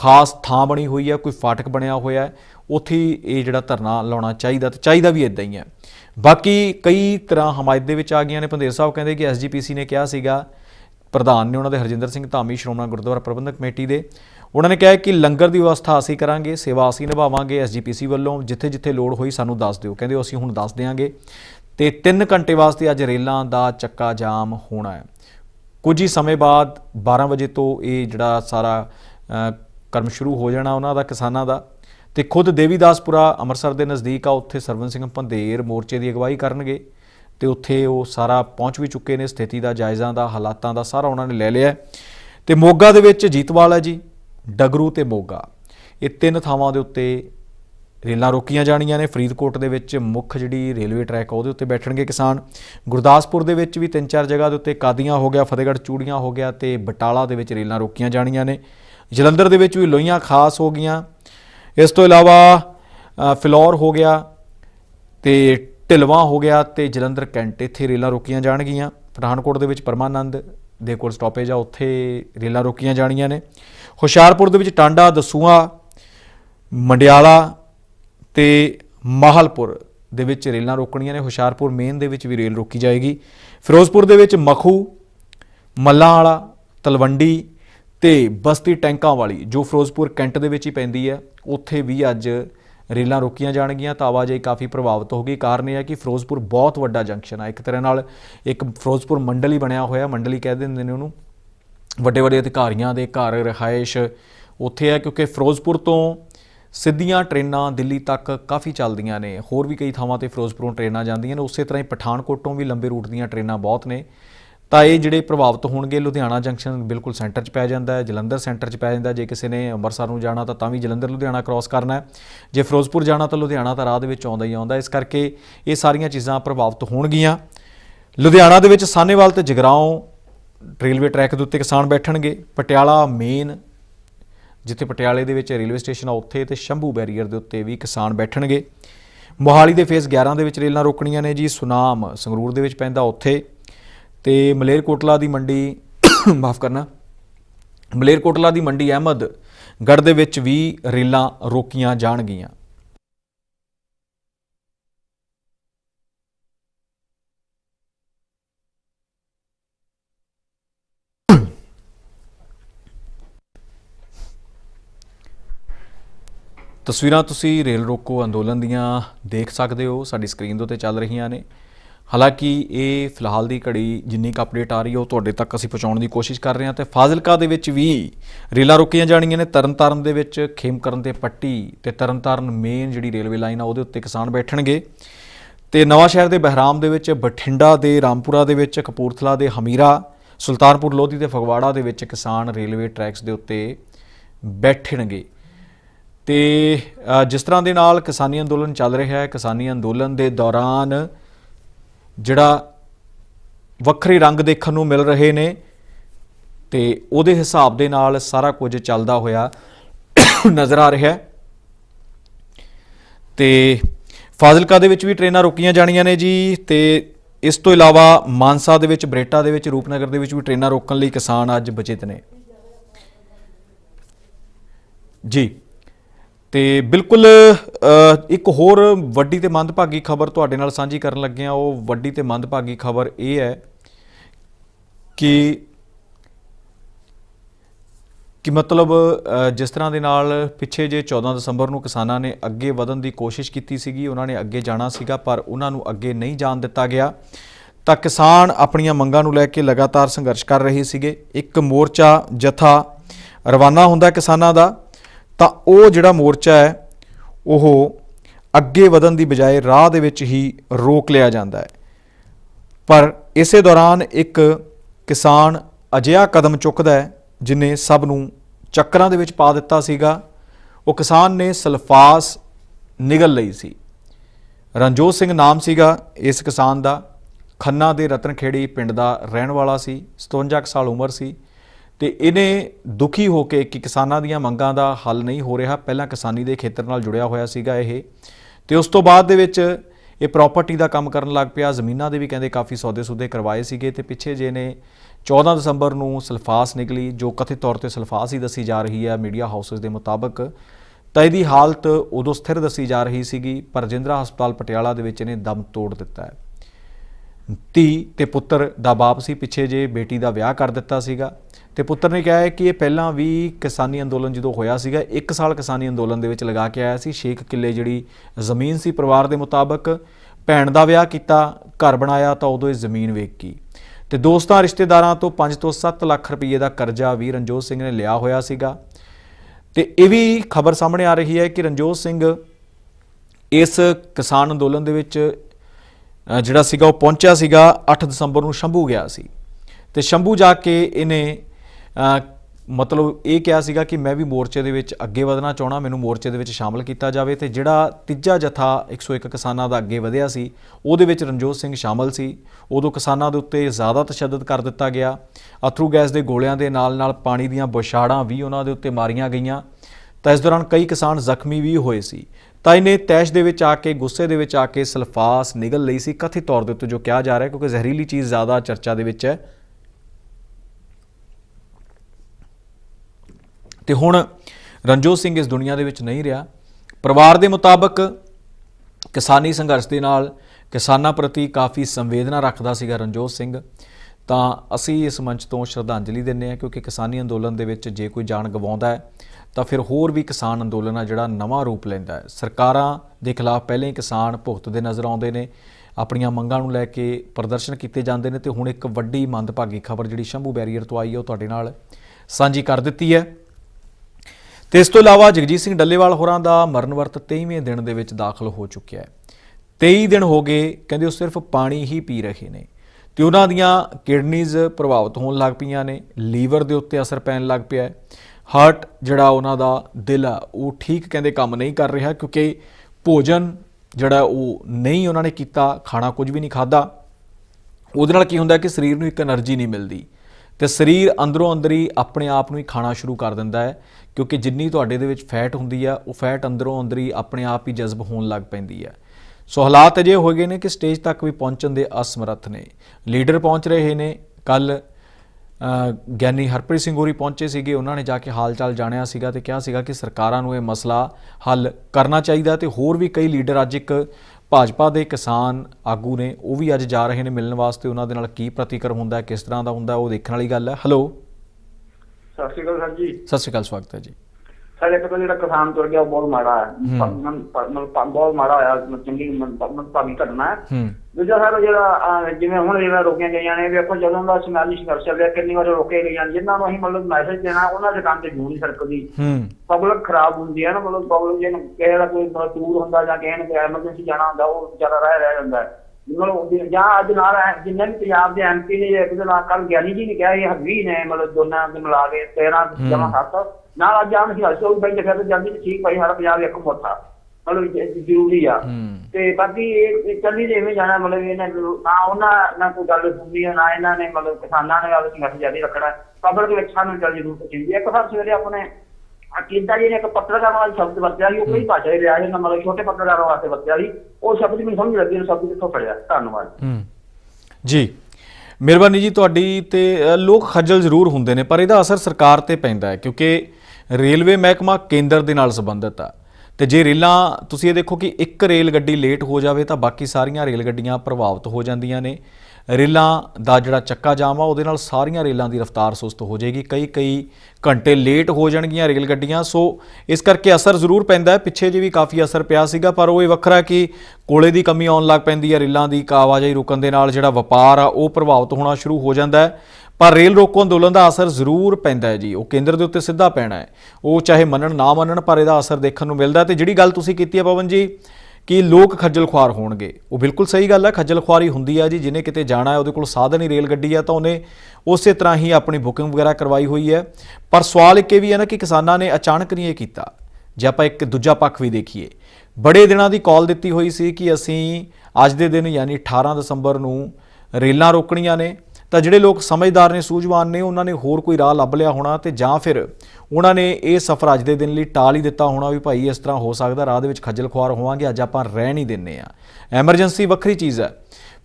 ਖਾਸ ਥਾਂ ਬਣੀ ਹੋਈ ਹੈ, ਕੋਈ ਫਾਟਕ ਬਣਿਆ ਹੋਇਆ ਹੈ। ਉੱਥੇ ਹੀ ਇਹ ਜਿਹੜਾ ਧਰਨਾ ਲਾਉਣਾ ਚਾਹੀਦਾ ਤੇ ਚਾਹੀਦਾ ਵੀ ਇਦਾਂ ਹੀ ਹੈ। ਬਾਕੀ ਕਈ ਤਰ੍ਹਾਂ ਹਮਾਇਤ ਦੇ ਵਿੱਚ ਆ ਗਈਆਂ ਨੇ। ਪੰਧੇਰ ਸਾਹਿਬ ਕਹਿੰਦੇ ਕਿ ਐਸਜੀਪੀਸੀ ਨੇ ਕਿਹਾ ਸੀਗਾ, ਪ੍ਰਧਾਨ ਨੇ ਉਹਨਾਂ ਦੇ ਹਰਜਿੰਦਰ ਸਿੰਘ ਧਾਮੀ, ਸ਼੍ਰੋਮਣਾ ਗੁਰਦੁਆਰਾ ਪ੍ਰਬੰਧਕ ਕਮੇਟੀ ਦੇ। ਉਹਨਾਂ ਨੇ ਕਿਹਾ ਕਿ ਲੰਗਰ ਦੀ ਵਿਵਸਥਾ ਅਸੀਂ ਕਰਾਂਗੇ, ਸੇਵਾ ਅਸੀਂ ਨਿਭਾਵਾਂਗੇ ਐਸਜੀਪੀਸੀ ਵੱਲੋਂ। ਜਿੱਥੇ ਜਿੱਥੇ ਲੋੜ ਹੋਈ ਸਾਨੂੰ ਦੱਸ ਦਿਓ। ਕਹਿੰਦੇ ਅਸੀਂ ਹੁਣ ਦੱਸ ਦਿਆਂਗੇ। ਤੇ 3 ਘੰਟੇ ਵਾਸਤੇ ਅੱਜ ਰੇਲਾਂ ਦਾ ਚੱਕਾ ਜਾਮ ਹੋਣਾ ਹੈ। ਕੁਝ ਹੀ ਸਮੇਂ ਬਾਅਦ 12 ਵਜੇ ਤੋਂ ਇਹ ਜਿਹੜਾ ਸਾਰਾ ਕਰਮ ਸ਼ੁਰੂ ਹੋ ਜਾਣਾ ਉਹਨਾਂ ਦਾ, ਕਿਸਾਨਾਂ ਦਾ। ਤੇ ਖੁਦ ਦੇਵੀਦਾਸਪੁਰਾ ਅੰਮ੍ਰਿਤਸਰ ਦੇ ਨਜ਼ਦੀਕ ਆ, ਉੱਥੇ ਸਰਵਨ ਸਿੰਘ ਪੰਧੇਰ ਮੋਰਚੇ ਦੀ ਅਗਵਾਈ ਕਰਨਗੇ ਤੇ ਉੱਥੇ ਉਹ ਸਾਰਾ ਪਹੁੰਚ ਵੀ ਚੁੱਕੇ ਨੇ, ਸਥਿਤੀ ਦਾ, ਜਾਇਜ਼ਾ ਦਾ, ਹਾਲਾਤਾਂ ਦਾ ਸਾਰਾ ਉਹਨਾਂ ਨੇ ਲੈ ਲਿਆ ਹੈ। ਤੇ ਮੋਗਾ ਦੇ ਵਿੱਚ ਜੀਤਵਾਲ ਹੈ ਜੀ, ਡਗਰੂ ਤੇ ਮੋਗਾ। ਇਹ ਤਿੰਨ ਥਾਵਾਂ ਦੇ ਉੱਤੇ ਰੇਲਾਂ ਰੋਕੀਆਂ ਜਾਣੀਆਂ ਨੇ। ਫਰੀਦਕੋਟ ਦੇ ਵਿੱਚ ਮੁੱਖ ਜਿਹੜੀ ਰੇਲਵੇ ਟਰੈਕ ਆ, ਉਹਦੇ ਉੱਤੇ ਬੈਠਣਗੇ ਕਿਸਾਨ। ਗੁਰਦਾਸਪੁਰ ਦੇ ਵਿੱਚ ਵੀ ਤਿੰਨ ਚਾਰ ਜਗ੍ਹਾ ਦੇ ਉੱਤੇ ਕਾਦੀਆਂ ਹੋ ਗਿਆ, ਫਤਿਹਗੜ੍ਹ ਚੂੜੀਆਂ ਹੋ ਗਿਆ ਤੇ ਬਟਾਲਾ ਦੇ ਵਿੱਚ ਰੇਲਾਂ ਰੋਕੀਆਂ ਜਾਣੀਆਂ ਨੇ। ਜਲੰਧਰ ਦੇ ਵਿੱਚ ਵੀ ਲੋਹੀਆਂ ਖਾਸ ਹੋ ਗਈਆਂ। ਇਸ ਤੋਂ ਇਲਾਵਾ ਫਿਲੌਰ ਹੋ ਗਿਆ ਤੇ ਢਿਲਵਾਂ ਹੋ ਗਿਆ ਤੇ ਜਲੰਧਰ ਕੈਂਟ, ਇੱਥੇ ਰੇਲਾਂ ਰੋਕੀਆਂ ਜਾਣਗੀਆਂ। ਪਠਾਨਕੋਟ ਦੇ ਵਿੱਚ ਪਰਮਾਨੰਦ ਦੇ ਕੋਲ ਸਟਾਪੇਜ ਆ, ਉੱਥੇ ਰੇਲਾਂ ਰੋਕੀਆਂ ਜਾਣੀਆਂ ਨੇ। ਹੁਸ਼ਿਆਰਪੁਰ ਦੇ ਵਿੱਚ ਟਾਂਡਾ ਦਸੂਆ ਮੰਡਿਆਲਾ ਤੇ ਮਾਹਲਪੁਰ ਦੇ ਵਿੱਚ ਰੇਲਾਂ ਰੋਕਣੀਆਂ ਨੇ। ਹੁਸ਼ਿਆਰਪੁਰ ਮੇਨ ਦੇ ਵਿੱਚ ਵੀ ਰੇਲ ਰੋਕੀ ਜਾਏਗੀ। ਫਿਰੋਜ਼ਪੁਰ ਦੇ ਵਿੱਚ ਮਖੂ ਮੱਲਾਂ ਵਾਲਾ ਤਲਵੰਡੀ ਤੇ ਬਸਤੀ ਟੈਂਕਾਂ ਵਾਲੀ, ਜੋ ਫਿਰੋਜ਼ਪੁਰ ਕੈਂਟ ਦੇ ਵਿੱਚ ਹੀ ਪੈਂਦੀ ਹੈ, ਉੱਥੇ ਵੀ ਅੱਜ ਰੇਲਾਂ ਰੋਕੀਆਂ ਜਾਣਗੀਆਂ, ਤਾਂ ਆਵਾਜਾਈ ਕਾਫੀ ਪ੍ਰਭਾਵਿਤ ਹੋਗੀ ਕਾਰਨ ਇਹ ਹੈ ਕਿ ਫਿਰੋਜ਼ਪੁਰ ਬਹੁਤ ਵੱਡਾ ਜੰਕਸ਼ਨ ਹੈ। ਇੱਕ ਤਰ੍ਹਾਂ ਨਾਲ ਇੱਕ ਫਿਰੋਜ਼ਪੁਰ ਮੰਡਲ ਹੀ ਬਣਿਆ ਹੋਇਆ, ਮੰਡਲੀ ਕਹਿ ਦਿੰਦੇ ਨੇ ਉਹਨੂੰ। ਵੱਡੇ ਵੱਡੇ ਅਧਿਕਾਰੀਆਂ ਦੇ ਘਰ ਰਿਹਾਇਸ਼ ਉੱਥੇ ਹੈ, ਕਿਉਂਕਿ ਫਿਰੋਜ਼ਪੁਰ ਤੋਂ ਸਿੱਧੀਆਂ ਟ੍ਰੇਨਾਂ ਦਿੱਲੀ ਤੱਕ ਕਾਫੀ ਚੱਲਦੀਆਂ ਨੇ। ਹੋਰ ਵੀ ਕਈ ਥਾਵਾਂ ਤੇ ਫਿਰੋਜ਼ਪੁਰੋਂ ਟ੍ਰੇਨਾਂ ਜਾਂਦੀਆਂ ਨੇ। ਉਸੇ ਤਰ੍ਹਾਂ ਹੀ ਪਠਾਨਕੋਟ ਤੋਂ ਵੀ ਲੰਬੇ ਰੂਟ ਦੀਆਂ ਟ੍ਰੇਨਾਂ ਬਹੁਤ ਨੇ। ਤਾਂ ਇਹ ਜਿਹੜੇ ਪ੍ਰਭਾਵਿਤ ਹੋਣਗੇ, ਲੁਧਿਆਣਾ ਜੰਕਸ਼ਨ ਬਿਲਕੁਲ ਸੈਂਟਰ 'ਚ ਪੈ ਜਾਂਦਾ ਹੈ, ਜਲੰਧਰ ਸੈਂਟਰ 'ਚ ਪੈ ਜਾਂਦਾ ਜੇ ਕਿਸੇ ਨੇ ਅੰਮ੍ਰਿਤਸਰ ਨੂੰ ਜਾਣਾ, ਤਾਂ ਤਾਂ ਵੀ ਜਲੰਧਰ, ਲੁਧਿਆਣਾ ਕ੍ਰਾਸ ਕਰਨਾ ਹੈ। ਜੇ ਫਿਰੋਜ਼ਪੁਰ ਜਾਣਾ, ਤਾਂ ਲੁਧਿਆਣਾ ਤਾਂ ਰਾਹ ਦੇ ਵਿੱਚ ਆਉਂਦਾ ਹੀ ਆਉਂਦਾ ਇਸ ਕਰਕੇ ਇਹ ਸਾਰੀਆਂ ਚੀਜ਼ਾਂ ਪ੍ਰਭਾਵਿਤ ਹੋਣਗੀਆਂ। ਲੁਧਿਆਣਾ ਦੇ ਵਿੱਚ ਸਾਨੇਵਾਲ ਤੇ ਜਗਰਾਓਂ ਰੇਲਵੇ ਟਰੈਕ ਦੇ ਉੱਤੇ ਕਿਸਾਨ ਬੈਠਣਗੇ। ਪਟਿਆਲਾ ਮੇਨ ਜਿੱਥੇ ਪਟਿਆਲੇ ਦੇ ਵਿੱਚ ਰੇਲਵੇ ਸਟੇਸ਼ਨ ਆ, ਉੱਥੇ ਤੇ ਸ਼ੰਭੂ ਬੈਰੀਅਰ ਦੇ ਉੱਤੇ ਵੀ ਕਿਸਾਨ ਬੈਠਣਗੇ। ਮੋਹਾਲੀ ਦੇ ਫੇਸ 11 ਦੇ ਵਿੱਚ ਰੇਲਾਂ ਰੋਕਣੀਆਂ ਨੇ ਜੀ। ਸੁਨਾਮ ਸੰਗਰੂਰ ਦੇ ਵਿੱਚ ਪੈਂਦਾ ਉੱਥੇ। ਤੇ ਮਲੇਰਕੋਟਲਾ ਦੀ ਮੰਡੀ, ਮਾਫ ਕਰਨਾ ਮਲੇਰਕੋਟਲਾ ਦੀ ਮੰਡੀ ਅਹਿਮਦ ਗੜ ਦੇ ਵਿੱਚ ਵੀ ਰੇਲਾਂ ਰੋਕੀਆਂ ਜਾਣਗੀਆਂ। ਤਸਵੀਰਾਂ ਤੁਸੀਂ ਰੇਲ ਰੋਕੋ ਅੰਦੋਲਨ ਦੀਆਂ ਦੇਖ ਸਕਦੇ ਹੋ, ਸਾਡੀ ਸਕਰੀਨ ਦੇ ਉੱਤੇ ਚੱਲ ਰਹੀਆਂ ਨੇ। ਹਾਲਾਂਕਿ ਇਹ ਫਿਲਹਾਲ ਦੀ ਘੜੀ ਜਿੰਨੀ ਕੁ ਅਪਡੇਟ ਆ ਰਹੀ ਹੈ, ਉਹ ਤੁਹਾਡੇ ਤੱਕ ਅਸੀਂ ਪਹੁੰਚਾਉਣ ਦੀ ਕੋਸ਼ਿਸ਼ ਕਰ ਰਹੇ ਹਾਂ ਤੇ ਫਾਜ਼ਿਲਕਾ ਦੇ ਵਿੱਚ ਵੀ ਰੇਲਾਂ ਰੋਕੀਆਂ ਜਾਣੀਆਂ ਨੇ। ਤਰਨਤਾਰਨ ਦੇ ਵਿੱਚ ਖੇਮਕਰਨ ਤੇ ਪੱਟੀ ਤੇ ਤਰਨਤਾਰਨ ਮੇਨ ਜਿਹੜੀ ਰੇਲਵੇ ਲਾਈਨ ਆ, ਉਹਦੇ ਉੱਤੇ ਕਿਸਾਨ ਬੈਠਣਗੇ। ਤੇ ਨਵਾਂ ਸ਼ਹਿਰ ਦੇ ਬਹਿਰਾਮ ਦੇ ਵਿੱਚ ਬਠਿੰਡਾ ਦੇ, ਰਾਮਪੁਰਾ ਦੇ ਵਿੱਚ ਕਪੂਰਥਲਾ ਦੇ ਹਮੀਰਾ, ਸੁਲਤਾਨਪੁਰ ਲੋਧੀ ਤੇ ਫਗਵਾੜਾ ਦੇ ਵਿੱਚ ਕਿਸਾਨ ਰੇਲਵੇ ਟਰੈਕਸ ਦੇ ਉੱਤੇ ਬੈਠਣਗੇ। ਤੇ ਜਿਸ ਤਰ੍ਹਾਂ ਦੇ ਨਾਲ ਕਿਸਾਨੀ ਅੰਦੋਲਨ ਚੱਲ ਰਿਹਾ ਹੈ, ਕਿਸਾਨੀ ਅੰਦੋਲਨ ਦੇ ਦੌਰਾਨ ਜਿਹੜਾ ਵੱਖਰੇ ਰੰਗ ਦੇਖਣ ਨੂੰ ਮਿਲ ਰਹੇ ਨੇ ਤੇ ਉਹਦੇ ਹਿਸਾਬ ਦੇ ਨਾਲ ਸਾਰਾ ਕੁਝ ਚੱਲਦਾ ਹੋਇਆ ਨਜ਼ਰ ਆ ਰਿਹਾ ਹੈ। ਤੇ ਫਾਜ਼ਿਲਕਾ ਦੇ ਵਿੱਚ ਵੀ ਟ੍ਰੇਨਾਂ ਰੁਕੀਆਂ ਜਾਣੀਆਂ ਨੇ ਜੀ ਤੇ ਇਸ ਤੋਂ ਇਲਾਵਾ ਮਾਨਸਾ ਦੇ ਵਿੱਚ, ਬਰੇਟਾ ਦੇ ਵਿੱਚ, ਰੂਪਨਗਰ ਦੇ ਵਿੱਚ ਵੀ ਟ੍ਰੇਨਾਂ ਰੋਕਣ ਲਈ ਕਿਸਾਨ ਅੱਜ ਬਚਿਤ ਨੇ। ਜੀ। ਤੇ ਬਿਲਕੁਲ ਇੱਕ ਹੋਰ ਵੱਡੀ ਤੇ ਮੰਦਭਾਗੀ ਖਬਰ ਤੁਹਾਡੇ ਨਾਲ ਸਾਂਝੀ ਕਰਨ ਲੱਗੇ ਆ ਉਹ ਵੱਡੀ ਤੇ ਮੰਦਭਾਗੀ ਖਬਰ ਇਹ ਹੈ ਕਿ ਕਿ ਮਤਲਬ ਜਿਸ ਤਰ੍ਹਾਂ ਦੇ ਨਾਲ ਪਿੱਛੇ ਜੇ 14 ਦਸੰਬਰ ਨੂੰ ਕਿਸਾਨਾਂ ਨੇ ਅੱਗੇ ਵਧਣ ਦੀ ਕੋਸ਼ਿਸ਼ ਕੀਤੀ ਸੀਗੀ, ਉਹਨਾਂ ਨੇ ਅੱਗੇ ਜਾਣਾ ਸੀਗਾ, ਪਰ ਉਹਨਾਂ ਨੂੰ ਅੱਗੇ ਨਹੀਂ ਜਾਣ ਦਿੱਤਾ ਗਿਆ। ਤਾਂ ਕਿਸਾਨ ਆਪਣੀਆਂ ਮੰਗਾਂ ਨੂੰ ਲੈ ਕੇ ਲਗਾਤਾਰ ਸੰਘਰਸ਼ ਕਰ ਰਹੇ ਸੀਗੇ। ਇੱਕ ਮੋਰਚਾ ਜਥਾ ਰਵਾਨਾ ਹੁੰਦਾ ਕਿਸਾਨਾਂ ਦਾ। ਤਾਂ ਉਹ ਜਿਹੜਾ ਮੋਰਚਾ ਹੈ, ਉਹ ਅੱਗੇ ਵਧਣ ਦੀ ਬਜਾਏ ਰਾਹ ਦੇ ਵਿੱਚ ਹੀ ਰੋਕ ਲਿਆ ਜਾਂਦਾ ਹੈ। ਪਰ ਇਸੇ ਦੌਰਾਨ ਇੱਕ ਕਿਸਾਨ ਅਜਿਹਾ ਕਦਮ ਚੁੱਕਦਾ ਹੈ, ਜਿਨੇ ਸਭ ਨੂੰ ਚੱਕਰਾਂ ਦੇ ਵਿੱਚ ਪਾ ਦਿੱਤਾ ਸੀਗਾ। ਉਹ ਕਿਸਾਨ ਨੇ ਸਲਫਾਸ ਨਿਗਲ ਲਈ ਸੀ। ਰਣਜੋਤ ਸਿੰਘ ਨਾਮ ਸੀਗਾ ਇਸ ਕਿਸਾਨ ਦਾ। ਖੰਨਾ ਦੇ ਰਤਨਖੇੜੀ ਪਿੰਡ ਦਾ ਰਹਿਣ ਵਾਲਾ ਸੀ 57 ਕੁ ਸਾਲ ਉਮਰ ਸੀ। ਤੇ ਇਹਨੇ ਦੁਖੀ ਹੋ ਕੇ ਕਿ ਕਿਸਾਨਾਂ ਦੀਆਂ ਮੰਗਾਂ ਦਾ ਹੱਲ ਨਹੀਂ ਹੋ ਰਿਹਾ। ਪਹਿਲਾਂ ਕਿਸਾਨੀ ਦੇ ਖੇਤਰ ਨਾਲ ਜੁੜਿਆ ਹੋਇਆ ਸੀਗਾ ਇਹ। ਤੇ ਉਸ ਤੋਂ ਬਾਅਦ ਦੇ ਵਿੱਚ ਇਹ ਪ੍ਰਾਪਰਟੀ ਦਾ ਕੰਮ ਕਰਨ ਲੱਗ ਪਿਆ। ਜ਼ਮੀਨਾਂ ਦੇ ਵੀ ਕਹਿੰਦੇ ਕਾਫੀ ਸੌਦੇ ਸੁਦੇ ਕਰਵਾਏ ਸੀਗੇ ਤੇ ਪਿੱਛੇ ਜੇ ਨੇ 14 ਦਸੰਬਰ ਨੂੰ ਸਲਫਾਸ ਨਿਕਲੀ, ਜੋ ਕਥਿਤ ਤੌਰ ਤੇ ਸਲਫਾਸ ਹੀ ਦੱਸੀ ਜਾ ਰਹੀ ਹੈ ਮੀਡੀਆ ਹਾਊਸਸ ਦੇ ਮੁਤਾਬਕ। ਤਾਂ ਇਹਦੀ ਹਾਲਤ ਉਦੋਂ ਸਥਿਰ ਦੱਸੀ ਜਾ ਰਹੀ ਸੀਗੀ, ਪਰ ਰਜਿੰਦਰਾ ਹਸਪਤਾਲ ਪਟਿਆਲਾ ਦੇ ਵਿੱਚ ਇਹਨੇ ਦਮ ਤੋੜ ਦਿੱਤਾ ਹੈ। ਧੀ ਤੇ ਪੁੱਤਰ ਦਾ ਬਾਪ ਸੀ, ਪਿੱਛੇ ਜੇ ਬੇਟੀ ਦਾ ਵਿਆਹ ਕਰ ਦਿੱਤਾ ਸੀਗਾ। ਤੇ ਪੁੱਤਰ ਨੇ ਕਿਹਾ ਹੈ ਕਿ ਇਹ ਪਹਿਲਾਂ ਵੀ ਕਿਸਾਨੀ ਅੰਦੋਲਨ ਜਦੋਂ ਹੋਇਆ ਸੀਗਾ 1 ਸਾਲ ਕਿਸਾਨੀ ਅੰਦੋਲਨ ਦੇ ਵਿੱਚ ਲਗਾ ਕੇ ਆਇਆ ਸੀ। 6 ਕਿੱਲੇ ਜਿਹੜੀ ਜ਼ਮੀਨ ਸੀ ਪਰਿਵਾਰ ਦੇ ਮੁਤਾਬਕ, ਭੈਣ ਦਾ ਵਿਆਹ ਕੀਤਾ, ਘਰ ਬਣਾਇਆ ਤਾਂ ਉਦੋਂ ਇਹ ਜ਼ਮੀਨ ਵੇਚ ਗਈ। ਤੇ ਦੋਸਤਾਂ ਰਿਸ਼ਤੇਦਾਰਾਂ ਤੋਂ 5 ਤੋਂ 7 ਲੱਖ ਰੁਪਏ ਦਾ ਕਰਜ਼ਾ ਵੀ ਰਣਜੋਤ ਸਿੰਘ ਨੇ ਲਿਆ ਹੋਇਆ ਸੀਗਾ। ਤੇ ਇਹ ਵੀ ਖਬਰ ਸਾਹਮਣੇ ਆ ਰਹੀ ਹੈ ਕਿ ਰਣਜੋਤ ਸਿੰਘ ਇਸ ਕਿਸਾਨ ਅੰਦੋਲਨ ਦੇ ਵਿੱਚ ਜਿਹੜਾ ਸੀਗਾ ਉਹ ਪਹੁੰਚਿਆ ਸੀਗਾ 8 ਦਸੰਬਰ ਨੂੰ ਸ਼ੰਭੂ ਗਿਆ ਸੀ। ਤੇ ਸ਼ੰਭੂ ਜਾ ਕੇ ਇਹਨੇ ਮਤਲਬ ਇਹ ਕਿਹਾ ਸੀਗਾ ਕਿ ਮੈਂ ਵੀ ਮੋਰਚੇ ਦੇ ਵਿੱਚ ਅੱਗੇ ਵਧਣਾ ਚਾਹਣਾ ਮੈਨੂੰ ਮੋਰਚੇ ਦੇ ਵਿੱਚ ਸ਼ਾਮਲ ਕੀਤਾ ਜਾਵੇ ਤੇ ਜਿਹੜਾ ਤੀਜਾ ਜਥਾ 101 ਕਿਸਾਨਾਂ ਦਾ ਅੱਗੇ ਵਧਿਆ ਸੀ, ਉਹਦੇ ਵਿੱਚ ਰਣਜੋਤ ਸਿੰਘ ਸ਼ਾਮਲ ਸੀ। ਉਦੋਂ ਕਿਸਾਨਾਂ ਦੇ ਉੱਤੇ ਜ਼ਿਆਦਾ ਤਸ਼ੱਦਦ ਕਰ ਦਿੱਤਾ ਗਿਆ। ਅਥਰੂ ਗੈਸ ਦੇ ਗੋਲਿਆਂ ਦੇ ਨਾਲ ਨਾਲ ਪਾਣੀ ਦੀਆਂ ਬੁਛਾੜਾਂ ਵੀ ਉਹਨਾਂ ਦੇ ਉੱਤੇ ਮਾਰੀਆਂ ਗਈਆਂ। ਤਾਂ ਇਸ ਦੌਰਾਨ ਕਈ ਕਿਸਾਨ ਜ਼ਖਮੀ ਵੀ ਹੋਏ ਸੀ। ਤਾਂ ਇਹਨੇ ਤੈਸ਼ ਦੇ ਵਿੱਚ ਆ ਕੇ, ਗੁੱਸੇ ਦੇ ਵਿੱਚ ਆ ਕੇ ਸਲਫਾਸ ਨਿਗਲ ਲਈ ਸੀ, ਕਥਿਤ ਤੌਰ ਦੇ ਉੱਤੇ ਜੋ ਕਿਹਾ ਜਾ ਰਿਹਾ ਕਿਉਂਕਿ ਜ਼ਹਿਰੀਲੀ ਚੀਜ਼ ਜ਼ਿਆਦਾ ਚਰਚਾ ਦੇ ਵਿੱਚ ਹੈ। ਤੇ ਹੁਣ ਰਣਜੋਤ ਸਿੰਘ ਇਸ ਦੁਨੀਆ ਦੇ ਵਿੱਚ ਨਹੀਂ ਰਿਹਾ। ਪਰਿਵਾਰ ਦੇ ਮੁਤਾਬਕ ਕਿਸਾਨੀ ਸੰਘਰਸ਼ ਦੇ ਨਾਲ ਕਿਸਾਨਾਂ ਪ੍ਰਤੀ ਕਾਫੀ ਸੰਵੇਦਨਾ ਰੱਖਦਾ ਸੀਗਾ ਰਣਜੋਤ ਸਿੰਘ। ਤਾਂ ਅਸੀਂ ਇਸ ਮੰਚ ਤੋਂ ਸ਼ਰਧਾਂਜਲੀ ਦਿੰਦੇ ਹਾਂ ਕਿਉਂਕਿ ਕਿਸਾਨੀ ਅੰਦੋਲਨ ਦੇ ਵਿੱਚ ਜੇ ਕੋਈ ਜਾਨ ਗਵਾਉਂਦਾ ਹੈ, ਤਾਂ ਫਿਰ ਹੋਰ ਵੀ ਕਿਸਾਨ ਅੰਦੋਲਨ ਆ ਜਿਹੜਾ ਨਵਾਂ ਰੂਪ ਲੈਂਦਾ ਹੈ। ਸਰਕਾਰਾਂ ਦੇ ਖਿਲਾਫ ਪਹਿਲੇ ਹੀ ਕਿਸਾਨ ਭੁਗਤਦੇ ਨਜ਼ਰ ਆਉਂਦੇ ਨੇ, ਆਪਣੀਆਂ ਮੰਗਾਂ ਨੂੰ ਲੈ ਕੇ ਪ੍ਰਦਰਸ਼ਨ ਕੀਤੇ ਜਾਂਦੇ ਨੇ ਤੇ ਹੁਣ ਇੱਕ ਵੱਡੀ ਮੰਦਭਾਗੀ ਖਬਰ ਜਿਹੜੀ ਸ਼ੰਭੂ ਬੈਰੀਅਰ ਤੋਂ ਆਈ ਹੈ, ਉਹ ਤੁਹਾਡੇ ਨਾਲ ਸਾਂਝੀ ਕਰ ਦਿੱਤੀ ਹੈ। ਤੇ ਇਸ ਤੋਂ ਇਲਾਵਾ ਜਗਜੀਤ ਸਿੰਘ ਡੱਲੇਵਾਲ ਹੋਰਾਂ ਦਾ ਮਰਨ ਵਰਤ 23ਵੇਂ ਦਿਨ ਦੇ ਵਿੱਚ ਦਾਖਲ ਹੋ ਚੁੱਕਿਆ ਹੈ। 23 ਦਿਨ ਹੋ ਗਏ, ਕਹਿੰਦੇ ਉਹ ਸਿਰਫ ਪਾਣੀ ਹੀ ਪੀ ਰਹੇ ਨੇ। ਤੇ ਉਹਨਾਂ ਦੀਆਂ ਕਿਡਨੀਜ਼ ਪ੍ਰਭਾਵਿਤ ਹੋਣ ਲੱਗ ਪਈਆਂ ਨੇ, ਲੀਵਰ ਦੇ ਉੱਤੇ ਅਸਰ ਪੈਣ ਲੱਗ ਪਿਆ ਹੈ। ਹਾਰਟ ਜਿਹੜਾ ਉਹਨਾਂ ਦਾ ਦਿਲ ਆ, ਉਹ ਠੀਕ ਕਹਿੰਦੇ ਕੰਮ ਨਹੀਂ ਕਰ ਰਿਹਾ ਕਿਉਂਕਿ ਭੋਜਨ ਜਿਹੜਾ ਉਹ ਨਹੀਂ ਉਹਨਾਂ ਨੇ ਕੀਤਾ, ਖਾਣਾ ਕੁਝ ਵੀ ਨਹੀਂ ਖਾਦਾ ਉਹਦੇ ਨਾਲ ਕੀ ਹੁੰਦਾ ਕਿ ਸਰੀਰ ਨੂੰ ਇੱਕ એનર્ਜੀ ਨਹੀਂ ਮਿਲਦੀ ਤੇ ਸਰੀਰ ਅੰਦਰੋਂ ਅੰਦਰ ਹੀ ਆਪਣੇ ਆਪ ਨੂੰ ਹੀ ਖਾਣਾ ਸ਼ੁਰੂ ਕਰ ਦਿੰਦਾ ਹੈ ਕਿਉਂਕਿ ਜਿੰਨੀ ਤੁਹਾਡੇ ਦੇ ਵਿੱਚ ਫੈਟ ਹੁੰਦੀ ਆ, ਉਹ ਫੈਟ ਅੰਦਰੋਂ ਅੰਦਰ ਹੀ ਆਪਣੇ ਆਪ ਹੀ ਜਜ਼ਬ ਹੋਣ ਲੱਗ ਪੈਂਦੀ ਆ ਸੋ ਹਾਲਾਤ ਅਜੇ ਹੋ ਗਏ ਨੇ ਕਿ ਸਟੇਜ ਤੱਕ ਵੀ ਪਹੁੰਚਣ ਦੇ ਅਸਮਰੱਥ ਨੇ। ਲੀਡਰ ਪਹੁੰਚ ਰਹੇ ਨੇ। ਕੱਲ ਗਿਆਨੀ ਹਰਪ੍ਰੀਤ ਸਿੰਘ ਹੋਰੀ ਪਹੁੰਚੇ ਸੀਗੇ। ਉਹਨਾਂ ਨੇ ਜਾ ਕੇ ਹਾਲ ਚਾਲ ਜਾਣਿਆ ਸੀਗਾ ਤੇ ਕਿਹਾ ਸੀਗਾ ਕਿ ਸਰਕਾਰਾਂ ਨੂੰ ਇਹ ਮਸਲਾ ਹੱਲ ਕਰਨਾ ਚਾਹੀਦਾ ਤੇ ਹੋਰ ਵੀ ਕਈ ਲੀਡਰ ਅੱਜ ਇੱਕ ਭਾਜਪਾ ਦੇ ਕਿਸਾਨ ਆਗੂ ਨੇ ਉਹ ਵੀ ਅੱਜ ਜਾ ਰਹੇ ਨੇ ਮਿਲਣ ਵਾਸਤੇ। ਉਹਨਾਂ ਦੇ ਨਾਲ ਕੀ ਪ੍ਰਤੀਕਰਮ ਹੁੰਦਾ ਕਿਸ ਤਰ੍ਹਾਂ ਦਾ ਹੁੰਦਾ ਉਹ ਦੇਖਣ ਵਾਲੀ ਗੱਲ ਹੈ। ਹੈਲੋ ਸਤਿ ਸ਼੍ਰੀ ਅਕਾਲ ਸਰ ਜੀ। ਸਤਿ ਸ਼੍ਰੀ ਅਕਾਲ ਸਵਾਗਤ ਹੈ ਜੀ। ਇੱਕ ਤਾਂ ਜਿਹੜਾ ਕਿਸਾਨ ਤੁਰ ਗਿਆ ਉਹ ਬਹੁਤ ਮਾੜਾ ਹੈ। ਬਹੁਤ ਮਾੜਾ ਹੋਇਆ ਚੰਗੀ ਭਾਵੀ ਘਟਨਾ ਹੈ। ਦੂਜਾ ਸਰ ਜਿਹੜਾ ਜਿਵੇਂ ਹੁਣ ਜਿਹੜਾ ਰੋਕੀਆਂ ਗਈਆਂ ਨੇ ਵੀ ਆਪਾਂ ਜਦੋਂ ਦਾ ਸਮਾਜੀ ਸੰਘਰਸ਼ ਚੱਲਿਆ ਕਿੰਨੀ ਵਾਰ ਰੋਕੇ ਗਈਆਂ ਜਿਨ੍ਹਾਂ ਨੂੰ ਅਸੀਂ ਮਤਲਬ ਮੈਸੇਜ ਦੇਣਾ ਉਹਨਾਂ ਦੇ ਕੰਮ ਤੇ ਜੂ ਨਹੀਂ ਸਰਕਦੀ। ਪਬਲਿਕ ਖਰਾਬ ਹੁੰਦੀ ਹੈ ਨਾ ਮਤਲਬ ਪਬਲਿਕ ਜਿਹਨੂੰ ਕਿਸੇ ਦਾ ਕੋਈ ਟੂਰ ਹੁੰਦਾ ਜਾਂ ਕਿਸੇ ਨੂੰ ਐਮਰਜੈਂਸੀ ਜਾਣਾ ਹੁੰਦਾ ਉਹ ਵਿਚਾਰਾ ਰਹਿ ਰਹਿ ਜਾਂਦਾ ਹੈ। ਮਤਲਬ ਜਾਂ ਅੱਜ ਨਾਲ ਜਿੰਨੇ ਵੀ ਪੰਜਾਬ ਦੇ ਐਮਪੀ ਨੇ ਇੱਕ ਦੇ ਨਾਲ ਕੱਲ ਗਿਆਨੀ ਜੀ ਨੇ ਕਿਹਾ ਇਹ ਹੱਵੀ ਨੇ ਮਤਲਬ ਦੋਨਾਂ ਦੇ ਮਿਲਾ ਕੇ 13 ਜਮਾ ਸੱਤ ਨਾਲ ਅੱਜ ਆਮ ਹਿਲਸ ਉਹ ਬੈਠ ਫਿਰ ਜਾਂਦੀ ਤੇ ਠੀਕ ਭਾਈ ਸਾਡਾ ਪੰਜਾਬ ਇੱਕ ਮੋਠਾ ਮਤਲਬ ਜ਼ਰੂਰੀ ਆ। ਤੇ ਬਾਕੀ ਇਹ ਚੱਲੀ ਜਿਵੇਂ ਜਾਣਾ ਮਤਲਬ ਇਹਨਾਂ ਨੂੰ ਨਾ ਉਹਨਾਂ ਨਾ ਕੋਈ ਗੱਲ ਸੁਣਨੀ ਆ, ਨਾ ਇਹਨਾਂ ਨੇ ਮਤਲਬ ਕਿਸਾਨਾਂ ਨੇ ਆਪਣੀ ਸੰਘਰਸ਼ ਜਾਰੀ ਰੱਖਣਾ। ਪਬਲਿਕ ਵਿੱਚ ਸਾਨੂੰ ਚੱਲ ਜ਼ਰੂਰ ਚਾਹੀਦੀ। ਇੱਕ ਵਾਰ ਸਵੇਰੇ ਆਪਣੇ ਅਕੀਦਾ ਜੀ ਨੇ ਇੱਕ ਪੱਤਰਕਾਰ ਵਾਲਾ ਸ਼ਬਦ ਵਰਤਿਆ ਸੀ ਉਹ ਕਈ ਭਾਸ਼ਾ ਹੀ ਰਿਹਾ ਇਹਨਾਂ ਮਤਲਬ ਛੋਟੇ ਪੱਤਰਕਾਰਾਂ ਵਾਸਤੇ ਵਰਤਿਆ ਸੀ। ਉਹ ਸ਼ਬਦ ਮੈਨੂੰ ਸਮਝ ਲੱਗੀ ਉਹ ਸ਼ਬਦ ਕਿੱਥੋਂ ਪੜਿਆ ਧੰਨਵਾਦ। ਜੀ। ਮਿਹਰਬਾਨੀ ਜੀ ਤੁਹਾਡੀ ਤੇ ਲੋਕ ਖੱਜਲ ਜ਼ਰੂਰ ਹੁੰਦੇ ਨੇ ਪਰ ਇਹਦਾ ਅਸਰ ਸਰਕਾਰ ਤੇ ਪੈਂਦਾ ਹੈ ਕਿਉਂਕਿ ਰੇਲਵੇ ਮਹਿਕਮਾ ਕੇਂਦਰ ਦੇ ਨਾਲ ਸੰਬੰਧਿਤ ਆ। ਤੇ ਜੇ ਰੇਲਾਂ, ਤੁਸੀਂ ਇਹ ਦੇਖੋ ਕਿ ਇੱਕ ਰੇਲ ਗੱਡੀ ਲੇਟ ਹੋ ਜਾਵੇ ਤਾਂ ਬਾਕੀ ਸਾਰੀਆਂ ਰੇਲ ਗੱਡੀਆਂ ਪ੍ਰਭਾਵਿਤ ਹੋ ਜਾਂਦੀਆਂ ਨੇ। ਰੇਲਾਂ ਦਾ ਜਿਹੜਾ ਚੱਕਾ ਜਾਮ ਆ, ਉਹਦੇ ਨਾਲ ਸਾਰੀਆਂ ਰੇਲਾਂ ਦੀ ਰਫ਼ਤਾਰ ਸੁਸਤ ਹੋ ਜਾਏਗੀ। ਕਈ ਕਈ ਘੰਟੇ ਲੇਟ ਹੋ ਜਾਣਗੀਆਂ ਰੇਲ ਗੱਡੀਆਂ। ਸੋ ਇਸ ਕਰਕੇ ਅਸਰ ਜ਼ਰੂਰ ਪੈਂਦਾ ਹੈ। ਪਿੱਛੇ ਜੇ ਵੀ ਕਾਫੀ ਅਸਰ ਪਿਆ ਸੀਗਾ, ਪਰ ਉਹ ਇਹ ਵੱਖਰਾ ਕਿ ਕੋਲੇ ਦੀ ਕਮੀ ਆਉਣ ਲੱਗ ਪੈਂਦੀ ਹੈ। ਰੇਲਾਂ ਦੀ ਆਵਾਜਾਈ ਰੁਕਣ ਦੇ ਨਾਲ ਜਿਹੜਾ ਵਪਾਰ ਆ, ਉਹ ਪ੍ਰਭਾਵਿਤ ਹੋਣਾ ਸ਼ੁਰੂ ਹੋ ਜਾਂਦਾ ਹੈ। ਪਰ ਰੇਲ ਰੋਕੋ ਅੰਦੋਲਨ ਦਾ ਅਸਰ ਜ਼ਰੂਰ ਪੈਂਦਾ ਹੈ ਜੀ। ਉਹ ਕੇਂਦਰ ਦੇ ਉੱਤੇ ਸਿੱਧਾ ਪੈਣਾ ਹੈ। ਉਹ ਚਾਹੇ ਮੰਨਣ, ਨਾ ਮੰਨਣ, ਪਰ ਇਹਦਾ ਅਸਰ ਦੇਖਣ ਨੂੰ ਮਿਲਦਾ ਹੈ। ਤੇ ਜਿਹੜੀ ਗੱਲ ਤੁਸੀਂ ਕੀਤੀ ਹੈ ਪਵਨ ਜੀ, ਕਿ ਲੋਕ ਖੱਜਲ ਖੁਆਰ ਹੋਣਗੇ। ਉਹ ਬਿਲਕੁਲ ਸਹੀ ਗੱਲ ਹੈ ਖੱਜਲ ਖੁਆਰੀ ਹੁੰਦੀ ਹੈ ਜੀ। ਜਿਹਨੇ ਕਿਤੇ ਜਾਣਾ ਹੈ, ਉਹਦੇ ਕੋਲ ਸਾਧਨ ਹੀ ਰੇਲ ਗੱਡੀ ਹੈ, ਤਾਂ ਉਹਨੇ ਉਸੇ ਤਰ੍ਹਾਂ ਹੀ ਆਪਣੀ ਬੁਕਿੰਗ ਵਗੈਰਾ ਕਰਵਾਈ ਹੋਈ ਹੈ। ਪਰ ਸਵਾਲ ਇੱਕ ਇਹ ਵੀ ਹੈ ਨਾ ਕਿ ਕਿਸਾਨਾਂ ਨੇ ਅਚਾਨਕ ਨਹੀਂ ਇਹ ਕੀਤਾ। ਜੇ ਆਪਾਂ ਇੱਕ ਦੂਜਾ ਪੱਖ ਵੀ ਦੇਖੀਏ। ਬੜੇ ਦਿਨਾਂ ਦੀ ਕਾਲ ਦਿੱਤੀ ਹੋਈ ਸੀ ਕਿ ਅਸੀਂ ਅੱਜ ਦੇ ਦਿਨ, ਯਾਨੀ 18 ਦਸੰਬਰ ਨੂੰ ਰੇਲਾਂ ਰੋਕਣੀਆਂ ਨੇ। ਤਾਂ ਜਿਹੜੇ ਲੋਕ ਸਮਝਦਾਰ ਨੇ, ਸੂਝਵਾਨ ਨੇ, ਉਹਨਾਂ ਨੇ ਹੋਰ ਕੋਈ ਰਾਹ ਲੱਭ ਲਿਆ ਹੋਣਾ ਤੇ ਜਾਂ ਫਿਰ ਉਹਨਾਂ ਨੇ ਇਹ ਸਫ਼ਰ ਅੱਜ ਦੇ ਦਿਨ ਲਈ ਟਾਲ ਹੀ ਦਿੱਤਾ ਹੋਣਾ ਵੀ ਭਾਈ ਇਸ ਤਰ੍ਹਾਂ ਹੋ ਸਕਦਾ, ਰਾਹ ਦੇ ਵਿੱਚ ਖੱਜਲ ਖੁਆਰ ਹੋਵਾਂਗੇ, ਅੱਜ ਆਪਾਂ ਰਹਿ ਨਹੀਂ ਦਿੰਨੇ ਆ ਐਮਰਜੈਂਸੀ ਵੱਖਰੀ ਚੀਜ਼ ਹੈ,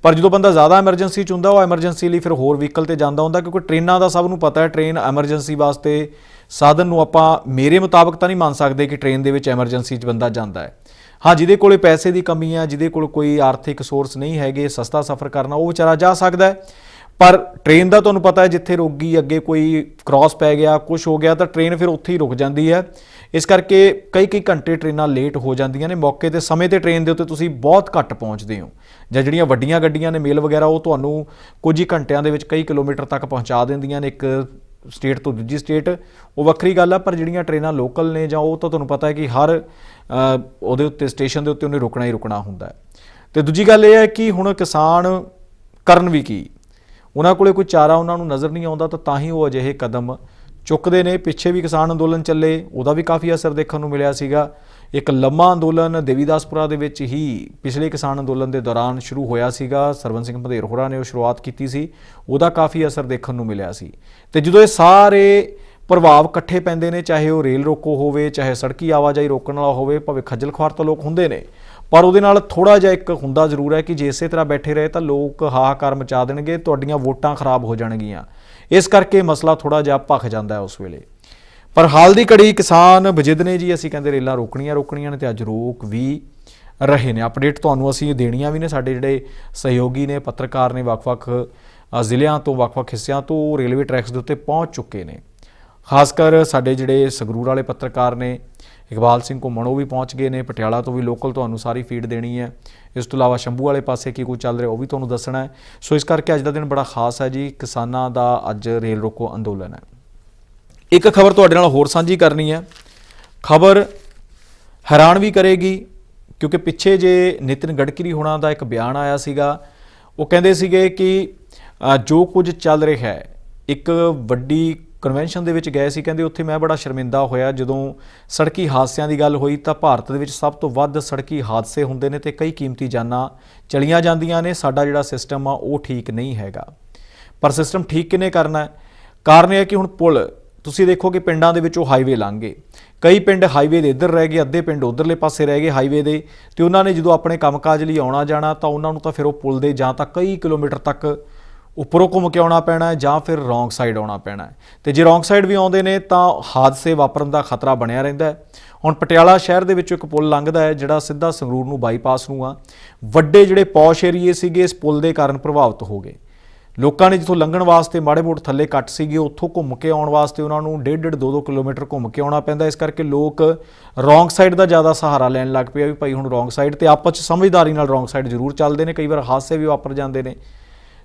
ਪਰ ਜਦੋਂ ਬੰਦਾ ਜ਼ਿਆਦਾ ਐਮਰਜੈਂਸੀ ਚ ਹੁੰਦਾ, ਉਹ ਐਮਰਜੈਂਸੀ ਲਈ ਫਿਰ ਹੋਰ ਵਹੀਕਲ ਤੇ ਜਾਂਦਾ ਹੁੰਦਾ, ਕਿਉਂਕਿ ਟ੍ਰੇਨਾਂ ਦਾ ਸਭ ਨੂੰ ਪਤਾ ਹੈ, ਟ੍ਰੇਨ ਐਮਰਜੈਂਸੀ ਵਾਸਤੇ ਸਾਧਨ ਨੂੰ ਆਪਾਂ ਮੇਰੇ ਮੁਤਾਬਕ ਤਾਂ ਨਹੀਂ ਮੰਨ ਸਕਦੇ ਕਿ ਟ੍ਰੇਨ ਦੇ ਵਿੱਚ ਐਮਰਜੈਂਸੀ 'ਚ ਬੰਦਾ ਜਾਂਦਾ ਹੈ। ਹਾਂ, ਜਿਹਦੇ ਕੋਲੇ ਪੈਸੇ ਦੀ ਕਮੀ ਹੈ, ਜਿਹਦੇ ਕੋਲ ਕੋਈ ਆਰਥਿਕ ਸੋਰਸ ਨਹੀਂ ਹੈਗੇ, ਸਸਤਾ ਸਫ਼ਰ ਕਰਨਾ, ਉਹ ਵਿਚਾਰਾ ਜਾ ਸਕਦਾ ਹੈ। ਪਰ ਟ੍ਰੇਨ ਦਾ ਤੁਹਾਨੂੰ ਪਤਾ ਹੈ ਜਿੱਥੇ ਰੋਗੀ ਅੱਗੇ ਕੋਈ ਕ੍ਰਾਸ ਪੈ ਗਿਆ ਕੁਝ ਹੋ ਗਿਆ ਤਾਂ ਟ੍ਰੇਨ ਫਿਰ ਉੱਥੇ ਹੀ ਰੁਕ ਜਾਂਦੀ ਹੈ। ਇਸ ਕਰਕੇ ਕਈ ਕਈ ਘੰਟੇ ਟ੍ਰੇਨਾਂ ਲੇਟ ਹੋ ਜਾਂਦੀਆਂ ਨੇ। ਮੌਕੇ ਤੇ ਸਮੇਂ ਤੇ ਟ੍ਰੇਨ ਦੇ ਉੱਤੇ ਤੁਸੀਂ ਬਹੁਤ ਘੱਟ ਪਹੁੰਚਦੇ ਹੋ। ਜਾਂ ਜਿਹੜੀਆਂ ਵੱਡੀਆਂ ਗੱਡੀਆਂ ਨੇ ਮੇਲ ਵਗੈਰਾ, ਉਹ ਤੁਹਾਨੂੰ ਕੁਝ ਹੀ ਘੰਟਿਆਂ ਦੇ ਵਿੱਚ ਕਈ ਕਿਲੋਮੀਟਰ ਤੱਕ ਪਹੁੰਚਾ ਦਿੰਦੀਆਂ ਨੇ ਇੱਕ ਸਟੇਟ ਤੋਂ ਦੂਜੀ ਸਟੇਟ ਉਹ ਵੱਖਰੀ ਗੱਲ ਆ, ਪਰ ਜਿਹੜੀਆਂ ਟ੍ਰੇਨਾਂ ਲੋਕਲ ਨੇ ਜਾਂ ਉਹ ਤਾਂ ਤੁਹਾਨੂੰ ਪਤਾ ਹੈ ਕਿ ਹਰ ਉਹਦੇ ਉੱਤੇ ਸਟੇਸ਼ਨ ਦੇ ਉੱਤੇ ਉਹਨੇ ਰੁਕਣਾ ਹੀ ਰੁਕਣਾ ਹੁੰਦਾ ਹੈ। ਤੇ ਦੂਜੀ ਗੱਲ ਇਹ ਹੈ ਕਿ ਹੁਣ ਕਿਸਾਨ ਕਰਨ ਵੀ ਕੀ? ਉਹਨਾਂ ਕੋਲੇ ਕੋਈ ਚਾਰਾ ਉਹਨਾਂ ਨੂੰ ਨਜ਼ਰ ਨਹੀਂ ਆਉਂਦਾ ਤਾਂ ਤਾਂ ਹੀ ਉਹ ਅਜਿਹੇ ਕਦਮ ਚੁੱਕਦੇ ਨੇ। ਪਿੱਛੇ ਵੀ ਕਿਸਾਨ ਅੰਦੋਲਨ ਚੱਲੇ, ਉਹਦਾ ਵੀ ਕਾਫੀ ਅਸਰ ਦੇਖਣ ਨੂੰ ਮਿਲਿਆ ਸੀਗਾ। ਇੱਕ ਲੰਮਾ ਅੰਦੋਲਨ ਦੇਵੀਦਾਸਪੁਰਾ ਦੇ ਵਿੱਚ ਹੀ ਪਿਛਲੇ ਕਿਸਾਨ ਅੰਦੋਲਨ ਦੇ ਦੌਰਾਨ ਸ਼ੁਰੂ ਹੋਇਆ ਸੀਗਾ। ਸਰਵਨ ਸਿੰਘ ਭਦੇਰ ਹੋਰਾਂ ਨੇ ਉਹ ਸ਼ੁਰੂਆਤ ਕੀਤੀ ਸੀ। ਉਹਦਾ ਕਾਫੀ ਅਸਰ ਦੇਖਣ ਨੂੰ ਮਿਲਿਆ ਸੀ। ਤੇ ਜਦੋਂ ਇਹ ਸਾਰੇ ਪ੍ਰਭਾਵ ਇਕੱਠੇ ਪੈਂਦੇ ਨੇ, ਚਾਹੇ ਉਹ ਰੇਲ ਰੋਕੋ ਹੋਵੇ, ਚਾਹੇ ਸੜਕੀ ਆਵਾਜਾਈ ਰੋਕਣ ਵਾਲਾ ਹੋਵੇ, ਭਾਵੇਂ ਖੱਜਲ ਖੁਆਰ ਤਾਂ ਲੋਕ ਹੁੰਦੇ ਨੇ ਪਰ ਉਹਦੇ ਨਾਲ ਥੋੜਾ ਜਿਹਾ ਇੱਕ ਹੁੰਦਾ ਜ਼ਰੂਰ ਹੈ ਕਿ ਜੇ ਇਸੇ ਤਰ੍ਹਾਂ ਬੈਠੇ ਰਹੇ ਤਾਂ ਲੋਕ ਹਾਹਾਕਾਰ ਮਚਾ ਦੇਣਗੇ, ਤੁਹਾਡੀਆਂ ਵੋਟਾਂ ਖਰਾਬ ਹੋ ਜਾਣਗੀਆਂ। ਇਸ ਕਰਕੇ ਮਸਲਾ ਥੋੜਾ ਜਿਹਾ ਭਖ ਜਾਂਦਾ ਹੈ ਉਸ ਵੇਲੇ। ਪਰ ਹਾਲ ਦੀ ਘੜੀ ਕਿਸਾਨ ਬਜਿੱਦ ਨੇ ਜੀ, ਅਸੀਂ ਕਹਿੰਦੇ ਰੇਲਾਂ ਰੋਕਣੀਆਂ ਰੋਕਣੀਆਂ ਨੇ ਤੇ ਅੱਜ ਰੋਕ ਵੀ ਰਹੇ ਨੇ। ਅਪਡੇਟ ਤੁਹਾਨੂੰ ਅਸੀਂ ਦੇਣੀਆਂ ਵੀ ਨੇ, ਸਾਡੇ ਜਿਹੜੇ ਸਹਿਯੋਗੀ ਨੇ, ਪੱਤਰਕਾਰ ਨੇ ਵੱਖ-ਵੱਖ ਜ਼ਿਲ੍ਹਿਆਂ ਤੋਂ, ਵੱਖ-ਵੱਖ ਹਿੱਸਿਆਂ ਤੋਂ ਰੇਲਵੇ ਟਰੈਕਸ ਦੇ ਉੱਤੇ ਪਹੁੰਚ ਚੁੱਕੇ ਨੇ। ਖਾਸ ਕਰ ਸਾਡੇ ਜਿਹੜੇ ਸੰਗਰੂਰ ਵਾਲੇ ਪੱਤਰਕਾਰ ਨੇ ਇਕਬਾਲ ਸਿੰਘ ਘੁੰਮਣ, ਉਹ ਵੀ ਪਹੁੰਚ ਗਏ ਨੇ, ਪਟਿਆਲਾ ਤੋਂ ਵੀ ਲੋਕਲ ਤੁਹਾਨੂੰ ਸਾਰੀ ਫੀਡ ਦੇਣੀ ਹੈ। ਇਸ ਤੋਂ ਇਲਾਵਾ ਸ਼ੰਭੂ ਵਾਲੇ ਪਾਸੇ ਕੀ ਕੁਝ ਚੱਲ ਰਿਹਾ, ਉਹ ਵੀ ਤੁਹਾਨੂੰ ਦੱਸਣਾ ਹੈ। ਸੋ ਇਸ ਕਰਕੇ ਅੱਜ ਦਾ ਦਿਨ ਬੜਾ ਖਾਸ ਹੈ ਜੀ, ਕਿਸਾਨਾਂ ਦਾ ਅੱਜ ਰੇਲ ਰੋਕੋ ਅੰਦੋਲਨ ਹੈ। ਇੱਕ ਖਬਰ ਤੁਹਾਡੇ ਨਾਲ ਹੋਰ ਸਾਂਝੀ ਕਰਨੀ ਹੈ। ਖਬਰ ਹੈਰਾਨ ਵੀ ਕਰੇਗੀ, ਕਿਉਂਕਿ ਪਿੱਛੇ ਜੇ ਨਿਤਿਨ ਗਡਕਰੀ ਹੋਣਾ ਦਾ ਇੱਕ ਬਿਆਨ ਆਇਆ ਸੀਗਾ, ਉਹ ਕਹਿੰਦੇ ਸੀਗੇ ਕਿ ਜੋ ਕੁਝ ਚੱਲ ਰਿਹਾ ਹੈ, ਇੱਕ ਵੱਡੀ ਕਨਵੈਨਸ਼ਨ ਦੇ ਵਿੱਚ ਗਏ ਸੀ, ਕਹਿੰਦੇ ਉੱਥੇ ਮੈਂ ਬੜਾ ਸ਼ਰਮਿੰਦਾ ਹੋਇਆ। ਜਦੋਂ ਸੜਕੀ ਹਾਦਸਿਆਂ ਦੀ ਗੱਲ ਹੋਈ ਤਾਂ ਭਾਰਤ ਦੇ ਵਿੱਚ ਸਭ ਤੋਂ ਵੱਧ ਸੜਕੀ ਹਾਦਸੇ ਹੁੰਦੇ ਨੇ ਤੇ ਕਈ ਕੀਮਤੀ ਜਾਨਾਂ ਚਲੀਆਂ ਜਾਂਦੀਆਂ ਨੇ। ਸਾਡਾ ਜਿਹੜਾ ਸਿਸਟਮ ਆ, ਉਹ ਠੀਕ ਨਹੀਂ ਹੈਗਾ। ਪਰ ਸਿਸਟਮ ਠੀਕ ਕਿਨੇ ਕਰਨਾ ਕਾਰਨ ਇਹ ਹੈ ਕਿ ਹੁਣ ਪੁਲ, ਤੁਸੀਂ ਦੇਖੋ ਕਿ ਪਿੰਡਾਂ ਦੇ ਵਿੱਚ ਉਹ ਹਾਈਵੇ ਲੰਘ ਗਏ। ਕਈ ਪਿੰਡ ਹਾਈਵੇ ਦੇ ਇੱਧਰ ਰਹਿ ਗਏ, ਅੱਧੇ ਪਿੰਡ ਉਧਰਲੇ ਪਾਸੇ ਰਹਿ ਗਏ ਹਾਈਵੇ ਦੇ। ਤੇ ਉਹਨਾਂ ਨੇ ਜਦੋਂ ਆਪਣੇ ਕੰਮਕਾਜ ਲਈ ਆਉਣਾ ਜਾਣਾ ਤਾਂ ਉਹਨਾਂ ਨੂੰ ਤਾਂ ਫਿਰ ਉਹ ਪੁਲ ਦੇ ਜਾਂ ਤਾਂ ਕਈ ਕਿਲੋਮੀਟਰ ਤੱਕ ਉੱਪਰੋਂ ਘੁੰਮ ਕੇ ਆਉਣਾ ਪੈਣਾ ਹੈ ਜਾਂ ਫਿਰ ਰੋਂਗ ਸਾਈਡ ਆਉਣਾ ਪੈਣਾ ਹੈ। ਤੇ ਜੇ ਰੋਂਗ ਸਾਈਡ ਵੀ ਆਉਂਦੇ ਨੇ ਤਾਂ ਹਾਦਸੇ ਵਾਪਰਨ ਦਾ ਖਤਰਾ ਬਣਿਆ ਰਹਿੰਦਾ ਹੈ। ਹੁਣ ਪਟਿਆਲਾ ਸ਼ਹਿਰ ਦੇ ਵਿੱਚੋਂ ਇੱਕ ਪੁਲ ਲੰਘਦਾ ਹੈ, ਜਿਹੜਾ ਸਿੱਧਾ ਸੰਗਰੂਰ ਨੂੰ ਬਾਈਪਾਸ ਨੂੰ ਆ। ਵੱਡੇ ਜਿਹੜੇ ਪੌਸ਼ ਏਰੀਏ ਸੀਗੇ, ਇਸ ਪੁਲ ਦੇ ਕਾਰਨ ਪ੍ਰਭਾਵਿਤ ਹੋ ਗਏ। ਲੋਕਾਂ ਨੇ ਜਿੱਥੋਂ ਲੰਘਣ ਵਾਸਤੇ ਮਾੜੇ ਮੋਟ ਥੱਲੇ ਕੱਟ ਸੀਗੇ, ਉੱਥੋਂ ਘੁੰਮ ਕੇ ਆਉਣ ਵਾਸਤੇ ਉਹਨਾਂ ਨੂੰ 1.5 2-2 ਕਿਲੋਮੀਟਰ ਘੁੰਮ ਕੇ ਆਉਣਾ ਪੈਂਦਾ ਇਸ ਕਰਕੇ ਲੋਕ ਰੋਂਗ ਸਾਈਡ ਦਾ ਜ਼ਿਆਦਾ ਸਹਾਰਾ ਲੈਣ ਲੱਗ ਪਏ ਆ ਵੀ ਭਾਈ ਹੁਣ ਰੋਂਗ ਸਾਈਡ ਤੇ ਆਪਸ ਚ ਸਮਝਦਾਰੀ ਨਾਲ ਰੋਂਗ ਸਾਈਡ ਜ਼ਰੂਰ ਚੱਲਦੇ ਨੇ। ਕਈ ਵਾਰ ਹਾਦਸੇ ਵੀ ਵਾਪਰ ਜਾਂਦੇ ਨੇ।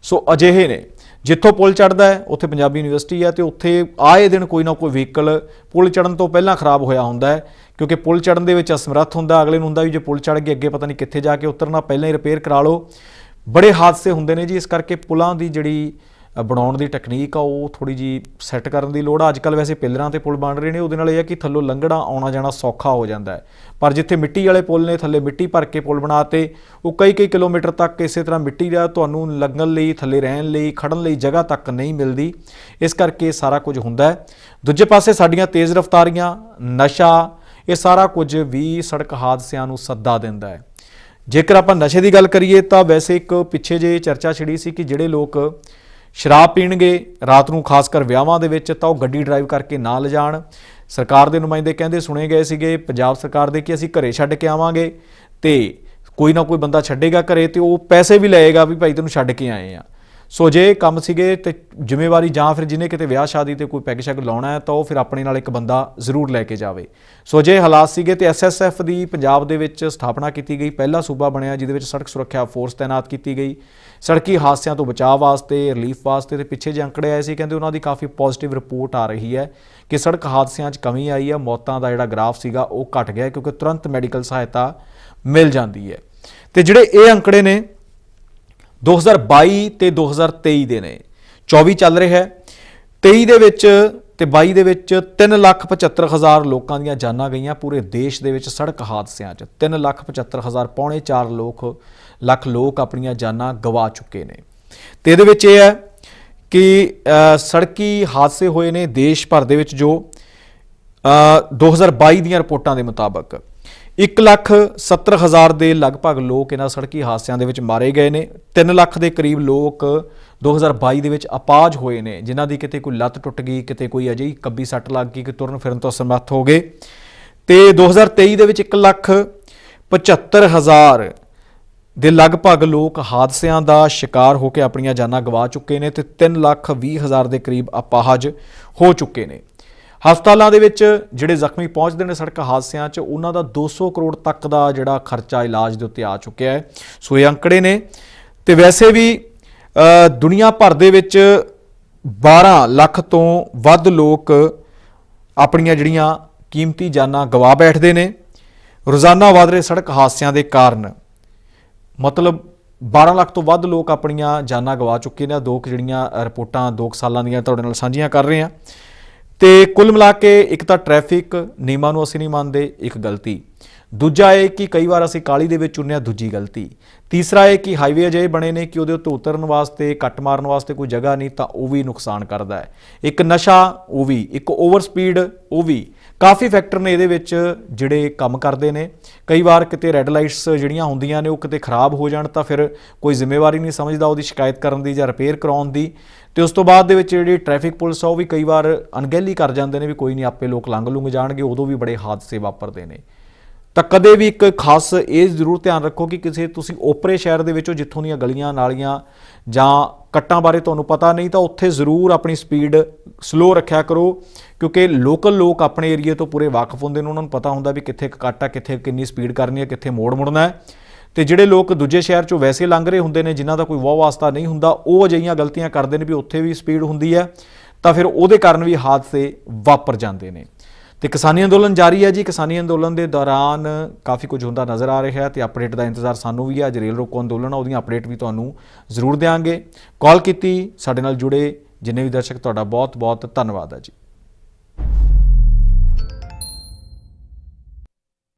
ਸੋ ਅਜਿਹੇ ਨੇ। ਜਿੱਥੋਂ ਪੁਲ ਚੜਦਾ ਹੈ, ਉੱਥੇ ਪੰਜਾਬੀ ਯੂਨੀਵਰਸਿਟੀ ਹੈ ਤੇ ਉੱਥੇ ਆਏ ਦਿਨ ਕੋਈ ਨਾ ਕੋਈ ਵਹੀਕਲ ਪੁਲ ਚੜਨ ਤੋਂ ਪਹਿਲਾਂ ਖਰਾਬ ਹੋਇਆ ਹੁੰਦਾ ਹੈ, ਕਿਉਂਕਿ ਪੁਲ ਚੜਨ ਦੇ ਵਿੱਚ ਅਸਮਰੱਥ ਹੁੰਦਾ ਅਗਲੇ ਨੂੰ ਹੁੰਦਾ ਵੀ ਜੇ ਪੁਲ ਚੜ ਗਏ ਅੱਗੇ ਪਤਾ ਨਹੀਂ ਕਿੱਥੇ ਜਾ ਕੇ ਉਤਰਨਾ, ਪਹਿਲਾਂ ਹੀ ਰਿਪੇਅਰ ਕਰਾ ਲਓ। ਬੜੇ ਹਾਦਸੇ ਹੁੰਦੇ ਨੇ ਜੀ, ਇਸ ਕਰਕੇ ਪੁਲਾਂ ਦੀ ਜਿਹੜੀ ਬਣਾਉਣ ਦੀ ਟੈਕਨੀਕ ਆ, ਉਹ ਥੋੜੀ ਜੀ ਸੈੱਟ ਕਰਨ ਦੀ ਲੋੜ ਆ। ਅੱਜ ਕੱਲ ਵੈਸੇ ਪਿੱਲਰਾਂ ਤੇ ਪੁਲ ਬਣ ਰਹੇ ਨੇ, ਉਹਦੇ ਨਾਲ ਇਹ ਹੈ ਕਿ ਥੱਲੋਂ ਲੰਘਣਾ, ਆਉਣਾ ਜਾਣਾ ਸੌਖਾ ਹੋ ਜਾਂਦਾ ਹੈ। ਪਰ ਜਿੱਥੇ ਮਿੱਟੀ ਵਾਲੇ ਪੁਲ ਨੇ, ਥੱਲੇ ਮਿੱਟੀ ਭਰ ਕੇ ਪੁਲ ਬਣਾਤੇ ਉਹ ਕਈ ਕਈ ਕਿਲੋਮੀਟਰ ਤੱਕ ਇਸੇ ਤਰ੍ਹਾਂ ਮਿੱਟੀ ਦਾ ਤੁਹਾਨੂੰ ਲੰਘਣ ਲਈ, ਥੱਲੇ ਰਹਿਣ ਲਈ ਖੜਨ ਲਈ ਜਗ੍ਹਾ ਤੱਕ ਨਹੀਂ ਮਿਲਦੀ। ਇਸ ਕਰਕੇ ਸਾਰਾ ਕੁਝ ਹੁੰਦਾ ਹੈ। ਦੂਜੇ ਪਾਸੇ ਸਾਡੀਆਂ ਤੇਜ਼ ਰਫ਼ਤਾਰੀਆਂ, ਨਸ਼ਾ, ਇਹ ਸਾਰਾ ਕੁਝ ਵੀ ਸੜਕ ਹਾਦਸਿਆਂ ਨੂੰ ਸੱਦਾ ਦਿੰਦਾ ਹੈ। ਜੇਕਰ ਆਪਾਂ ਨਸ਼ੇ ਦੀ ਗੱਲ ਕਰੀਏ, ਤਾਂ ਵੈਸੇ ਇੱਕ ਪਿੱਛੇ ਜੇ ਚਰਚਾ ਛਿੜੀ ਸੀ ਕਿ ਜਿਹੜੇ ਲੋਕ ਸ਼ਰਾਬ ਪੀਣਗੇ, ਰਾਤ ਨੂੰ ਖਾਸ ਕਰ ਵਿਆਹਾਂ ਦੇ ਵਿੱਚ ਤਾਂ ਉਹ ਗੱਡੀ ਡਰਾਈਵ ਕਰਕੇ ਨਾ ਲਿਜਾਣ। ਸਰਕਾਰ ਦੇ ਨੁਮਾਇੰਦੇ ਕਹਿੰਦੇ ਸੁਣੇ ਗਏ ਸੀਗੇ, ਪੰਜਾਬ ਸਰਕਾਰ ਦੇ ਕਿ ਅਸੀਂ ਘਰੇ ਛੱਡ ਕੇ ਆਵਾਂਗੇ ਤੇ ਕੋਈ ਨਾ ਕੋਈ ਬੰਦਾ ਛੱਡੇਗਾ ਘਰੇ ਤੇ ਉਹ ਪੈਸੇ ਵੀ ਲਏਗਾ ਵੀ ਭਾਈ ਤੈਨੂੰ ਛੱਡ ਕੇ ਆਏ ਆ। ਸੋ ਜੇ ਕੰਮ ਸੀਗੇ ਤੇ ਜ਼ਿੰਮੇਵਾਰੀ ਜਾਂ ਫਿਰ ਜਿਹਨੇ ਕਿਤੇ ਵਿਆਹ ਸ਼ਾਦੀ ਤੇ ਕੋਈ ਪੈਗ ਸ਼ੈਗ ਲਾਉਣਾ ਹੈ ਤਾਂ ਉਹ ਫਿਰ ਆਪਣੇ ਨਾਲ ਇੱਕ ਬੰਦਾ ਜ਼ਰੂਰ ਲੈ ਕੇ ਜਾਵੇ। ਸੋ ਜੇ ਹਾਲਾਤ ਸੀਗੇ ਤੇ ਐਸਐਸਐਫ ਦੀ ਪੰਜਾਬ ਦੇ ਵਿੱਚ ਸਥਾਪਨਾ ਕੀਤੀ ਗਈ। ਪਹਿਲਾ ਸੂਬਾ ਬਣਿਆ, ਜਿਹਦੇ ਵਿੱਚ ਸੜਕ ਸੁਰੱਖਿਆ ਫੋਰਸ ਤਾਇਨਾਤ ਕੀਤੀ ਗਈ। ਸੜਕੀ ਹਾਦਸਿਆਂ ਤੋਂ ਬਚਾਅ ਵਾਸਤੇ ਰਿਲੀਫ ਵਾਸਤੇ ਤੇ ਪਿੱਛੇ ਜੇ ਅੰਕੜੇ ਆਏ ਸੀ, ਕਹਿੰਦੇ ਉਹਨਾਂ ਦੀ ਕਾਫੀ ਪੋਜ਼ਿਟਿਵ ਰਿਪੋਰਟ ਆ ਰਹੀ ਹੈ ਕਿ ਸੜਕ ਹਾਦਸਿਆਂ 'ਚ ਕਮੀ ਆਈ ਹੈ, ਮੌਤਾਂ ਦਾ ਜਿਹੜਾ ਗ੍ਰਾਫ ਸੀਗਾ ਉਹ ਘਟ ਗਿਆ ਕਿਉਂਕਿ ਤੁਰੰਤ ਮੈਡੀਕਲ ਸਹਾਇਤਾ ਮਿਲ ਜਾਂਦੀ ਹੈ। ਤੇ ਜਿਹੜੇ ਇਹ ਅੰਕੜੇ ਨੇ 2022 ਤੇ 2023 ਦੇ ਨੇ 24 ਚੱਲ ਰਿਹਾ ਹੈ। 23 ਦੇ ਵਿੱਚ ਤੇ 22 ਦੇ ਵਿੱਚ 375000 ਲੋਕਾਂ ਦੀਆਂ ਜਾਨਾਂ ਗਈਆਂ ਪੂਰੇ ਦੇਸ਼ ਦੇ ਵਿੱਚ ਸੜਕ ਹਾਦਸਿਆਂ 'ਚ। 375000 ਪੌਣੇ 4 ਲੋਕ ਲੱਖ ਲੋਕ ਆਪਣੀਆਂ ਜਾਨਾਂ ਗਵਾ ਚੁੱਕੇ ਨੇ। ਤੇ ਇਹਦੇ ਵਿੱਚ ਇਹ ਹੈ ਕਿ ਸੜਕੀ ਹਾਦਸੇ ਹੋਏ ਨੇ ਦੇਸ਼ ਭਰ ਦੇ ਵਿੱਚ ਜੋ ਅ, 2022 ਦੀਆਂ ਰਿਪੋਰਟਾਂ ਦੇ ਮੁਤਾਬਕ। 1 ਲੱਖ 70 ਹਜ਼ਾਰ ਦੇ ਲਗਭਗ ਲੋਕ ਇਹਨਾਂ ਸੜਕੀ ਹਾਦਸਿਆਂ ਦੇ ਵਿੱਚ ਮਾਰੇ ਗਏ ਨੇ। 3 ਲੱਖ ਦੇ ਕਰੀਬ ਲੋਕ 2022 ਦੇ ਵਿੱਚ ਅਪਾਜ ਹੋਏ ਨੇ, ਜਿਨ੍ਹਾਂ ਦੀ ਕਿਤੇ ਕੋਈ ਲੱਤ ਟੁੱਟ ਗਈ, ਕਿਤੇ ਕੋਈ ਅਜਿਹੀ ਕੱਬੀ ਸੱਟ ਲੱਗ ਗਈ ਕਿ ਤੁਰਨ ਫਿਰਨ ਤੋਂ ਸਮਰੱਥ ਹੋ ਗਏ। ਤੇ 2023 ਦੇ ਵਿੱਚ 1 ਲੱਖ 75 ਹਜ਼ਾਰ ਦੇ ਲਗਭਗ ਲੋਕ ਹਾਦਸਿਆਂ ਦਾ ਸ਼ਿਕਾਰ ਹੋ ਕੇ ਆਪਣੀਆਂ ਜਾਨਾਂ ਗਵਾ ਚੁੱਕੇ ਨੇ ਤੇ 3 ਲੱਖ 20 ਹਜ਼ਾਰ ਦੇ ਕਰੀਬ ਅਪਾਹਜ ਹੋ ਚੁੱਕੇ ਨੇ। ਹਸਪਤਾਲਾਂ ਦੇ ਵਿੱਚ ਜਿਹੜੇ ਜ਼ਖਮੀ ਪਹੁੰਚਦੇ ਨੇ ਸੜਕ ਹਾਦਸਿਆਂ 'ਚ, ਉਹਨਾਂ ਦਾ 200 ਕਰੋੜ ਤੱਕ ਦਾ ਜਿਹੜਾ ਖਰਚਾ ਇਲਾਜ ਦੇ ਉੱਤੇ ਆ ਚੁੱਕਿਆ ਹੈ। ਸੋ ਇਹ ਅੰਕੜੇ ਨੇ। ਤੇ ਵੈਸੇ ਵੀ ਦੁਨੀਆ ਭਰ ਦੇ ਵਿੱਚ 12 ਲੱਖ ਤੋਂ ਵੱਧ ਲੋਕ ਆਪਣੀਆਂ ਜਿਹੜੀਆਂ ਕੀਮਤੀ ਜਾਨਾਂ ਗਵਾ ਬੈਠਦੇ ਨੇ। ਰੋਜ਼ਾਨਾ ਵਧ ਰਹੇ ਸੜਕ ਹਾਦਸਿਆਂ ਦੇ ਕਾਰਨ ਮਤਲਬ 12 ਲੱਖ ਤੋਂ ਵੱਧ ਲੋਕ ਆਪਣੀਆਂ ਜਾਨਾਂ ਗਵਾ ਚੁੱਕੇ ਨੇ। ਦੋ ਕੁ ਜਿਹੜੀਆਂ ਰਿਪੋਰਟਾਂ ਦੋ ਕੁ ਸਾਲਾਂ ਦੀਆਂ ਤੁਹਾਡੇ ਨਾਲ ਸਾਂਝੀਆਂ ਕਰ ਰਹੇ ਹਾਂ। ਤੇ ਕੁੱਲ ਮਿਲਾ ਕੇ ਇੱਕ ਤਾਂ ਟ੍ਰੈਫਿਕ ਨਿਯਮਾਂ ਨੂੰ ਅਸੀਂ ਨਹੀਂ ਮੰਨਦੇ, ਇੱਕ ਗਲਤੀ। ਦੂਜਾ ਇਹ ਕਿ ਕਈ ਵਾਰ ਅਸੀਂ ਕਾਲੀ ਦੇ ਵਿੱਚ ਚੁਣਿਆ ਦੂਜੀ ਗਲਤੀ। ਤੀਸਰਾ ਇਹ ਕਿ ਹਾਈਵੇ ਅਜਿਹੇ ਬਣੇ ਨੇ ਕਿ ਉਹਦੇ ਉੱਤੇ ਉਤਰਨ ਵਾਸਤੇ, ਕੱਟ ਮਾਰਨ ਵਾਸਤੇ ਕੋਈ ਜਗ੍ਹਾ ਨਹੀਂ, ਤਾਂ ਉਹ ਵੀ ਨੁਕਸਾਨ ਕਰਦਾ ਹੈ। ਇੱਕ ਨਸ਼ਾ, ਉਹ ਵੀ। ਇੱਕ ਓਵਰ ਸਪੀਡ ਉਹ ਵੀ। ਕਾਫੀ ਫੈਕਟਰ ਨੇ ਇਹਦੇ ਵਿੱਚ ਜਿਹੜੇ ਕੰਮ ਕਰਦੇ ਨੇ। ਕਈ ਵਾਰ ਕਿਤੇ ਰੈੱਡ ਲਾਈਟਸ ਜਿਹੜੀਆਂ ਹੁੰਦੀਆਂ ਨੇ, ਉਹ ਕਿਤੇ ਖਰਾਬ ਹੋ ਜਾਣ ਤਾਂ ਫਿਰ ਕੋਈ ਜ਼ਿੰਮੇਵਾਰੀ ਨਹੀਂ ਸਮਝਦਾ ਉਹਦੀ ਸ਼ਿਕਾਇਤ ਕਰਨ ਦੀ ਜਾਂ ਰਿਪੇਅਰ ਕਰਾਉਣ ਦੀ। ਤੇ ਉਸ ਤੋਂ ਬਾਅਦ ਦੇ ਵਿੱਚ ਜਿਹੜੀ ਟ੍ਰੈਫਿਕ ਪੁਲਿਸ ਆ, ਉਹ ਵੀ ਕਈ ਵਾਰ ਅਣਗਹਿਲੀ ਕਰ ਜਾਂਦੇ ਨੇ ਵੀ ਕੋਈ ਨਹੀਂ ਆਪੇ ਲੋਕ ਲੰਘ ਲੁੰਘ ਜਾਣਗੇ, ਉਦੋਂ ਵੀ ਬੜੇ ਹਾਦਸੇ ਵਾਪਰਦੇ ਨੇ। ਤਾਂ ਕਦੇ ਵੀ ਇੱਕ ਖਾਸ ਇਹ ਜ਼ਰੂਰ ਧਿਆਨ ਰੱਖੋ ਕਿ ਕਿਸੇ ਤੁਸੀਂ ਓਪਰੇ ਸ਼ਹਿਰ ਦੇ ਵਿੱਚੋਂ ਜਿੱਥੋਂ ਦੀਆਂ ਗਲੀਆਂ, ਨਾਲੀਆਂ ਜਾਂ ਕੱਟਾਂ ਬਾਰੇ ਤੁਹਾਨੂੰ ਪਤਾ ਨਹੀਂ, ਤਾਂ ਉੱਥੇ ਜ਼ਰੂਰ ਆਪਣੀ ਸਪੀਡ ਸਲੋ ਰੱਖਿਆ ਕਰੋ, ਕਿਉਂਕਿ ਲੋਕਲ ਲੋਕ ਆਪਣੇ ਏਰੀਏ ਤੋਂ ਪੂਰੇ ਵਾਕਿਫ ਹੁੰਦੇ ਨੇ, ਉਹਨਾਂ ਨੂੰ ਪਤਾ ਹੁੰਦਾ ਵੀ ਕਿੱਥੇ ਇੱਕ ਕੱਟ ਆ, ਕਿੱਥੇ ਕਿੰਨੀ ਸਪੀਡ ਕਰਨੀ ਹੈ ਕਿੱਥੇ ਮੋੜ ਮੁੜਨਾ ਹੈ। ਤੇ ਜਿਹੜੇ ਲੋਕ ਦੂਜੇ ਸ਼ਹਿਰ ਚੋਂ ਵੈਸੇ ਲੰਘ ਰਹੇ ਹੁੰਦੇ ਨੇ, ਜਿਨ੍ਹਾਂ ਦਾ ਕੋਈ ਵਾਹ ਵਾਸਤਾ ਨਹੀਂ ਹੁੰਦਾ, ਉਹ ਅਜਿਹੀਆਂ ਗਲਤੀਆਂ ਕਰਦੇ ਨੇ ਵੀ ਉੱਥੇ ਵੀ ਸਪੀਡ ਹੁੰਦੀ ਹੈ, ਤਾਂ ਫਿਰ ਉਹਦੇ ਕਾਰਨ ਵੀ ਹਾਦਸੇ ਵਾਪਰ ਜਾਂਦੇ ਨੇ। ਤੇ ਕਿਸਾਨੀ ਅੰਦੋਲਨ ਜਾਰੀ ਹੈ ਜੀ। ਕਿਸਾਨੀ ਅੰਦੋਲਨ ਦੇ ਦੌਰਾਨ ਕਾਫੀ ਕੁਝ ਹੁੰਦਾ ਨਜ਼ਰ ਆ ਰਿਹਾ ਹੈ ਤੇ ਅਪਡੇਟ ਦਾ ਇੰਤਜ਼ਾਰ ਸਾਨੂੰ ਵੀ ਹੈ। ਅੱਜ ਰੇਲ ਰੋਕੋ ਅੰਦੋਲਨ ਆ, ਉਹਦੀਆਂ ਅਪਡੇਟ ਵੀ ਤੁਹਾਨੂੰ ਜ਼ਰੂਰ ਦੇਵਾਂਗੇ ਕਾਲ ਕੀਤੀ ਸਾਡੇ ਨਾਲ ਜੁੜੇ ਜਿੰਨੇ ਵੀ ਦਰਸ਼ਕ, ਤੁਹਾਡਾ ਬਹੁਤ ਬਹੁਤ ਧੰਨਵਾਦ ਹੈ ਜੀ।